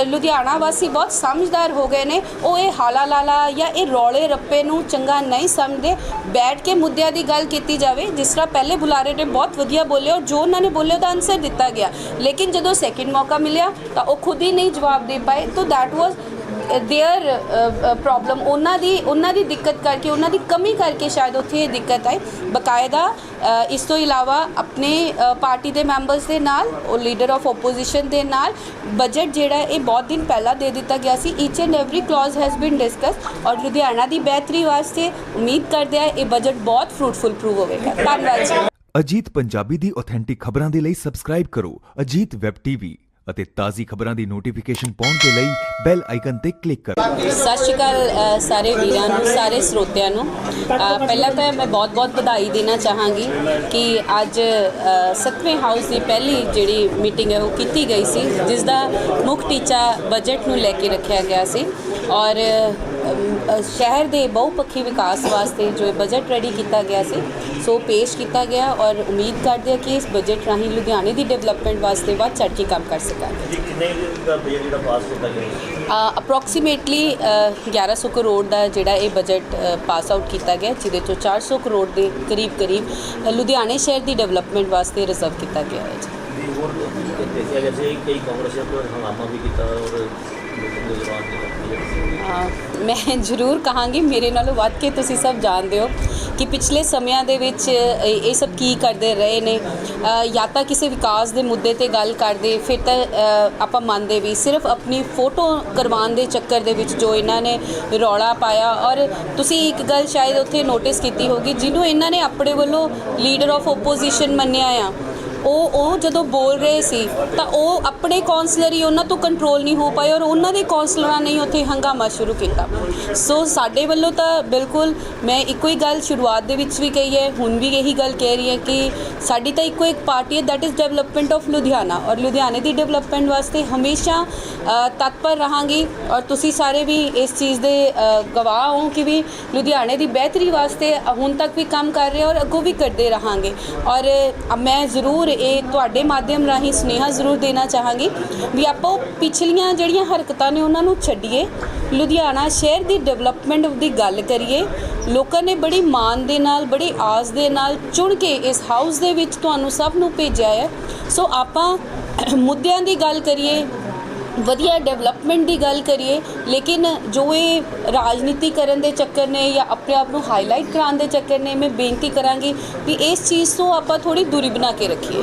ਲੁਧਿਆਣਾ ਵਾਸੀ ਬਹੁਤ ਸਮਝਦਾਰ ਹੋ ਗਏ ਨੇ। ਉਹ ਇਹ ਹਾਲਾ ਲਾਲਾ ਜਾਂ ਇਹ ਰੌਲੇ ਰੱਪੇ ਨੂੰ ਚੰਗਾ ਨਹੀਂ ਸਮਝਦੇ। ਬੈਠ ਕੇ ਮੁੱਦਿਆਂ ਦੀ ਗੱਲ ਕੀਤੀ ਜਾਵੇ, ਜਿਸ ਤਰ੍ਹਾਂ ਪਹਿਲੇ ਬੁਲਾਰੇ ਨੇ ਬਹੁਤ ਵਧੀਆ ਬੋਲੇ ਔਰ ਜੋ ਉਹਨਾਂ ਨੇ ਬੋਲੇ ਉਹਦਾ ਆਨਸਰ ਦਿੱਤਾ ਗਿਆ। ਲੇਕਿਨ ਜਦੋਂ ਸੈਕਿੰਡ ਮੌਕਾ ਮਿਲਿਆ ਤਾਂ ਉਹ ਖੁਦ ਹੀ ਨਹੀਂ ਜਵਾਬ ਦੇ ਪਾਏ। ਤਾਂ ਦੈਟ ਵਾਸ देयर ਪ੍ਰੋਬਲਮ ਉਹਨਾਂ ਦੀ ਉਹਨਾਂ ਦੀ ਦਿੱਕਤ ਕਰਕੇ ਉਹਨਾਂ ਦੀ ਕਮੀ ਕਰਕੇ ਸ਼ਾਇਦ ਉੱਥੇ ਇਹ ਦਿੱਕਤ ਆਈ ਬਕਾਇਦਾ ਅ, ਇਸ ਤੋਂ ਇਲਾਵਾ ਆਪਣੇ ਅ, ਪਾਰਟੀ ਦੇ ਮੈਂਬਰਸ ਦੇ ਨਾਲ ਉਹ ਲੀਡਰ ਆਫ ਆਪੋਜੀਸ਼ਨ ਦੇ ਨਾਲ ਬਜਟ ਜਿਹੜਾ ਇਹ ਬਹੁਤ ਦਿਨ ਪਹਿਲਾਂ ਦੇ ਦਿੱਤਾ ਗਿਆ ਸੀ each and every clause has been discuss ਔਰ ਲੁਧਿਆਣਾ ਦੀ ਬਿਹਤਰੀ ਵਾਸਤੇ ਉਮੀਦ ਕਰਦੇ ਆ ਇਹ ਬਜਟ ਬਹੁਤ ਫਰੂਟਫੁਲ ਪ੍ਰੂਵ ਹੋਵੇਗਾ ਧੰਨਵਾਦ ਜੀ ਅਜੀਤ ਪੰਜਾਬੀ ਦੀ ਆਥੈਂਟਿਕ ਖਬਰਾਂ ਦੇ ਲਈ ਸਬਸਕ੍ਰਾਈਬ ਕਰੋ ਅਜੀਤ ਵੈਬ ਟੀਵੀ ਅਤੇ ਤਾਜ਼ੀ ਖਬਰਾਂ ਦੀ ਨੋਟੀਫਿਕੇਸ਼ਨ ਪਾਉਣ ਦੇ ਲਈ ਬੈਲ ਆਈਕਨ ਤੇ ਕਲਿੱਕ ਕਰੋ। ਸਤਿ ਸ਼੍ਰੀ ਅਕਾਲ ਸਾਰੇ ਵੀਰਾਂ ਨੂੰ ਸਾਰੇ ਸਰੋਤਿਆਂ ਨੂੰ। ਪਹਿਲਾਂ ਤਾਂ ਮੈਂ ਬਹੁਤ-ਬਹੁਤ ਵਧਾਈ ਦੇਣਾ ਚਾਹਾਂਗੀ ਕਿ ਅੱਜ ਅ, ਸੱਤਵੇਂ ਹਾਊਸ ਦੀ ਪਹਿਲੀ ਜਿਹੜੀ ਮੀਟਿੰਗ ਹੈ ਉਹ ਕੀਤੀ ਗਈ ਸੀ ਜਿਸ ਦਾ ਮੁੱਖ ਟੀਚਾ ਬਜਟ ਨੂੰ ਲੈ ਕੇ ਰੱਖਿਆ ਗਿਆ ਸੀ। ਔਰ ਸ਼ਹਿਰ ਦੇ ਬਹੁਪੱਖੀ ਵਿਕਾਸ ਵਾਸਤੇ ਜੋ ਇਹ ਬਜਟ ਰੈਡੀ ਕੀਤਾ ਗਿਆ ਸੀ ਸੋ ਪੇਸ਼ ਕੀਤਾ ਗਿਆ ਔਰ ਉਮੀਦ ਕਰਦੇ ਹਾਂ ਕਿ ਇਸ ਬਜਟ ਰਾਹੀਂ ਲੁਧਿਆਣੇ ਦੀ ਡਿਵੈਲਪਮੈਂਟ ਵਾਸਤੇ ਵੱਧ ਚੜ੍ਹ ਕੇ ਕੰਮ ਕਰ ਸਕਾਂਗੇ। ਜੀ ਕਿੰਨੇ ਦਾ ਬਜਟ ਜਿਹੜਾ ਪਾਸ ਕੀਤਾ ਗਿਆ ਅਪਰੋਕਸੀਮੇਟਲੀ 1100 ਕਰੋੜ ਦਾ ਜਿਹੜਾ ਇਹ ਬਜਟ ਪਾਸ ਆਊਟ ਕੀਤਾ ਗਿਆ ਜਿਹਦੇ ਚੋਂ 400 ਕਰੋੜ ਦੇ ਕਰੀਬ ਕਰੀਬ ਲੁਧਿਆਣੇ ਸ਼ਹਿਰ ਦੀ ਡਿਵੈਲਪਮੈਂਟ ਵਾਸਤੇ ਰਿਜ਼ਰਵ ਕੀਤਾ ਗਿਆ ਹੈ ਜੀ। ਹੋਰ ਦੇਖਿਆ ਗਿਆ ਸੀ ਕਈ ਕਾਂਗਰਸੀਆਂ ਤੋਂ ਹੰਗਾਮਾ ਵੀ ਕੀਤਾ ਔਰ ਮੈਂ ਜ਼ਰੂਰ ਕਹਾਂਗੀ, ਮੇਰੇ ਨਾਲੋਂ ਵੱਧ ਕੇ ਤੁਸੀਂ ਸਭ ਜਾਣਦੇ ਹੋ ਕਿ ਪਿਛਲੇ ਸਮਿਆਂ ਦੇ ਵਿੱਚ ਇਹ ਸਭ ਕੀ ਕਰਦੇ ਰਹੇ ਨੇ। ਜਾਂ ਤਾਂ ਕਿਸੇ ਵਿਕਾਸ ਦੇ ਮੁੱਦੇ ਤੇ ਗੱਲ ਕਰਦੇ, ਫਿਰ ਤਾਂ ਆਪਾਂ ਮੰਨਦੇ ਵੀ, ਸਿਰਫ ਆਪਣੀ ਫੋਟੋ ਕਰਵਾਉਣ ਦੇ ਚੱਕਰ ਦੇ ਵਿੱਚ ਜੋ ਇਹਨਾਂ ਨੇ ਰੌਲਾ ਪਾਇਆ। ਔਰ ਤੁਸੀਂ ਇੱਕ ਗੱਲ ਸ਼ਾਇਦ ਉੱਥੇ ਨੋਟਿਸ ਕੀਤੀ ਹੋਗੀ ਜਿਹਨੂੰ ਇਹਨਾਂ ਨੇ ਆਪਣੇ ਵੱਲੋਂ ਲੀਡਰ ਆਫ ਆਪੋਜੀਸ਼ਨ ਮੰਨਿਆ ਆ। ਉਹ ਉਹ ਜਦੋਂ ਬੋਲ ਰਹੇ ਸੀ, ਤਾਂ ਉਹ ਆਪਣੇ ਕਾਉਂਸਲਰ ਹੀ ਉਹਨਾਂ ਤੋਂ ਕੰਟਰੋਲ ਨਹੀਂ ਹੋ ਪਾਏ ਔਰ ਉਹਨਾਂ ਦੇ ਕਾਉਂਸਲਰਾਂ ਨੇ ਹੀ ਉੱਥੇ ਹੰਗਾਮਾ ਸ਼ੁਰੂ ਕੀਤਾ। ਸੋ ਸਾਡੇ ਵੱਲੋਂ ਤਾਂ ਬਿਲਕੁਲ ਮੈਂ ਇੱਕੋ ਹੀ ਗੱਲ ਸ਼ੁਰੂਆਤ ਦੇ ਵਿੱਚ ਵੀ ਕਹੀ ਹੈ, ਹੁਣ ਵੀ ਇਹੀ ਗੱਲ ਕਹਿ ਰਹੀ ਹੈ ਕਿ ਸਾਡੀ ਤਾਂ ਇੱਕੋ ਇੱਕ ਪਾਰਟੀ ਹੈ that is development of Ludhiana ਔਰ ਲੁਧਿਆਣੇ ਦੀ ਡਿਵੈਲਪਮੈਂਟ ਵਾਸਤੇ ਹਮੇਸ਼ਾ ਤਤਪਰ ਰਹਾਂਗੀ ਔਰ ਤੁਸੀਂ ਸਾਰੇ ਵੀ ਇਸ ਚੀਜ਼ ਦੇ ਗਵਾਹ ਹੋ ਕਿ ਵੀ ਲੁਧਿਆਣੇ ਦੀ ਬਿਹਤਰੀ ਵਾਸਤੇ ਹੁਣ ਤੱਕ ਵੀ ਕੰਮ ਕਰ ਰਹੇ ਔਰ ਅੱਗੋਂ ਵੀ ਕਰਦੇ ਰਹਾਂਗੇ। ਔਰ ਮੈਂ ਜ਼ਰੂਰ ਇਹ ਤੁਹਾਡੇ ਮਾਧਿਅਮ ਰਾਹੀਂ ਸੁਨੇਹਾ ਜ਼ਰੂਰ ਦੇਣਾ ਚਾਹਾਂਗੀ ਵੀ ਆਪਾਂ ਉਹ ਪਿਛਲੀਆਂ ਜਿਹੜੀਆਂ ਹਰਕਤਾਂ ਨੇ ਉਹਨਾਂ ਨੂੰ ਛੱਡੀਏ। ਲੁਧਿਆਣਾ ਸ਼ਹਿਰ ਦੀ ਡਿਵੈਲਪਮੈਂਟ ਦੀ ਗੱਲ ਕਰੀਏ, ਲੋਕਾਂ ਨੇ ਬੜੀ ਮਾਣ ਦੇ ਨਾਲ, ਬੜੀ ਆਸ ਦੇ ਨਾਲ ਚੁਣ ਕੇ ਇਸ ਹਾਊਸ ਦੇ ਵਿੱਚ ਤੁਹਾਨੂੰ ਸਭ ਨੂੰ ਭੇਜਿਆ ਹੈ। ਸੋ ਆਪਾਂ ਮੁੱਦਿਆਂ ਦੀ ਗੱਲ ਕਰੀਏ ਵਧੀਆ ਡਿਵੈਲਪਮੈਂਟ ਦੀ ਗੱਲ ਕਰੀਏ ਲੇਕਿਨ ਜੋ ਇਹ ਰਾਜਨੀਤੀ ਕਰਨ ਦੇ ਚੱਕਰ ਨੇ ਜਾਂ ਆਪਣੇ ਆਪ ਨੂੰ ਹਾਈਲਾਈਟ ਕਰਾਉਣ ਦੇ ਚੱਕਰ ਨੇ ਮੈਂ ਬੇਨਤੀ ਕਰਾਂਗੀ ਵੀ ਇਸ ਚੀਜ਼ ਤੋਂ ਆਪਾਂ ਥੋੜੀ ਦੂਰੀ ਬਣਾ ਕੇ ਰੱਖੀਏ।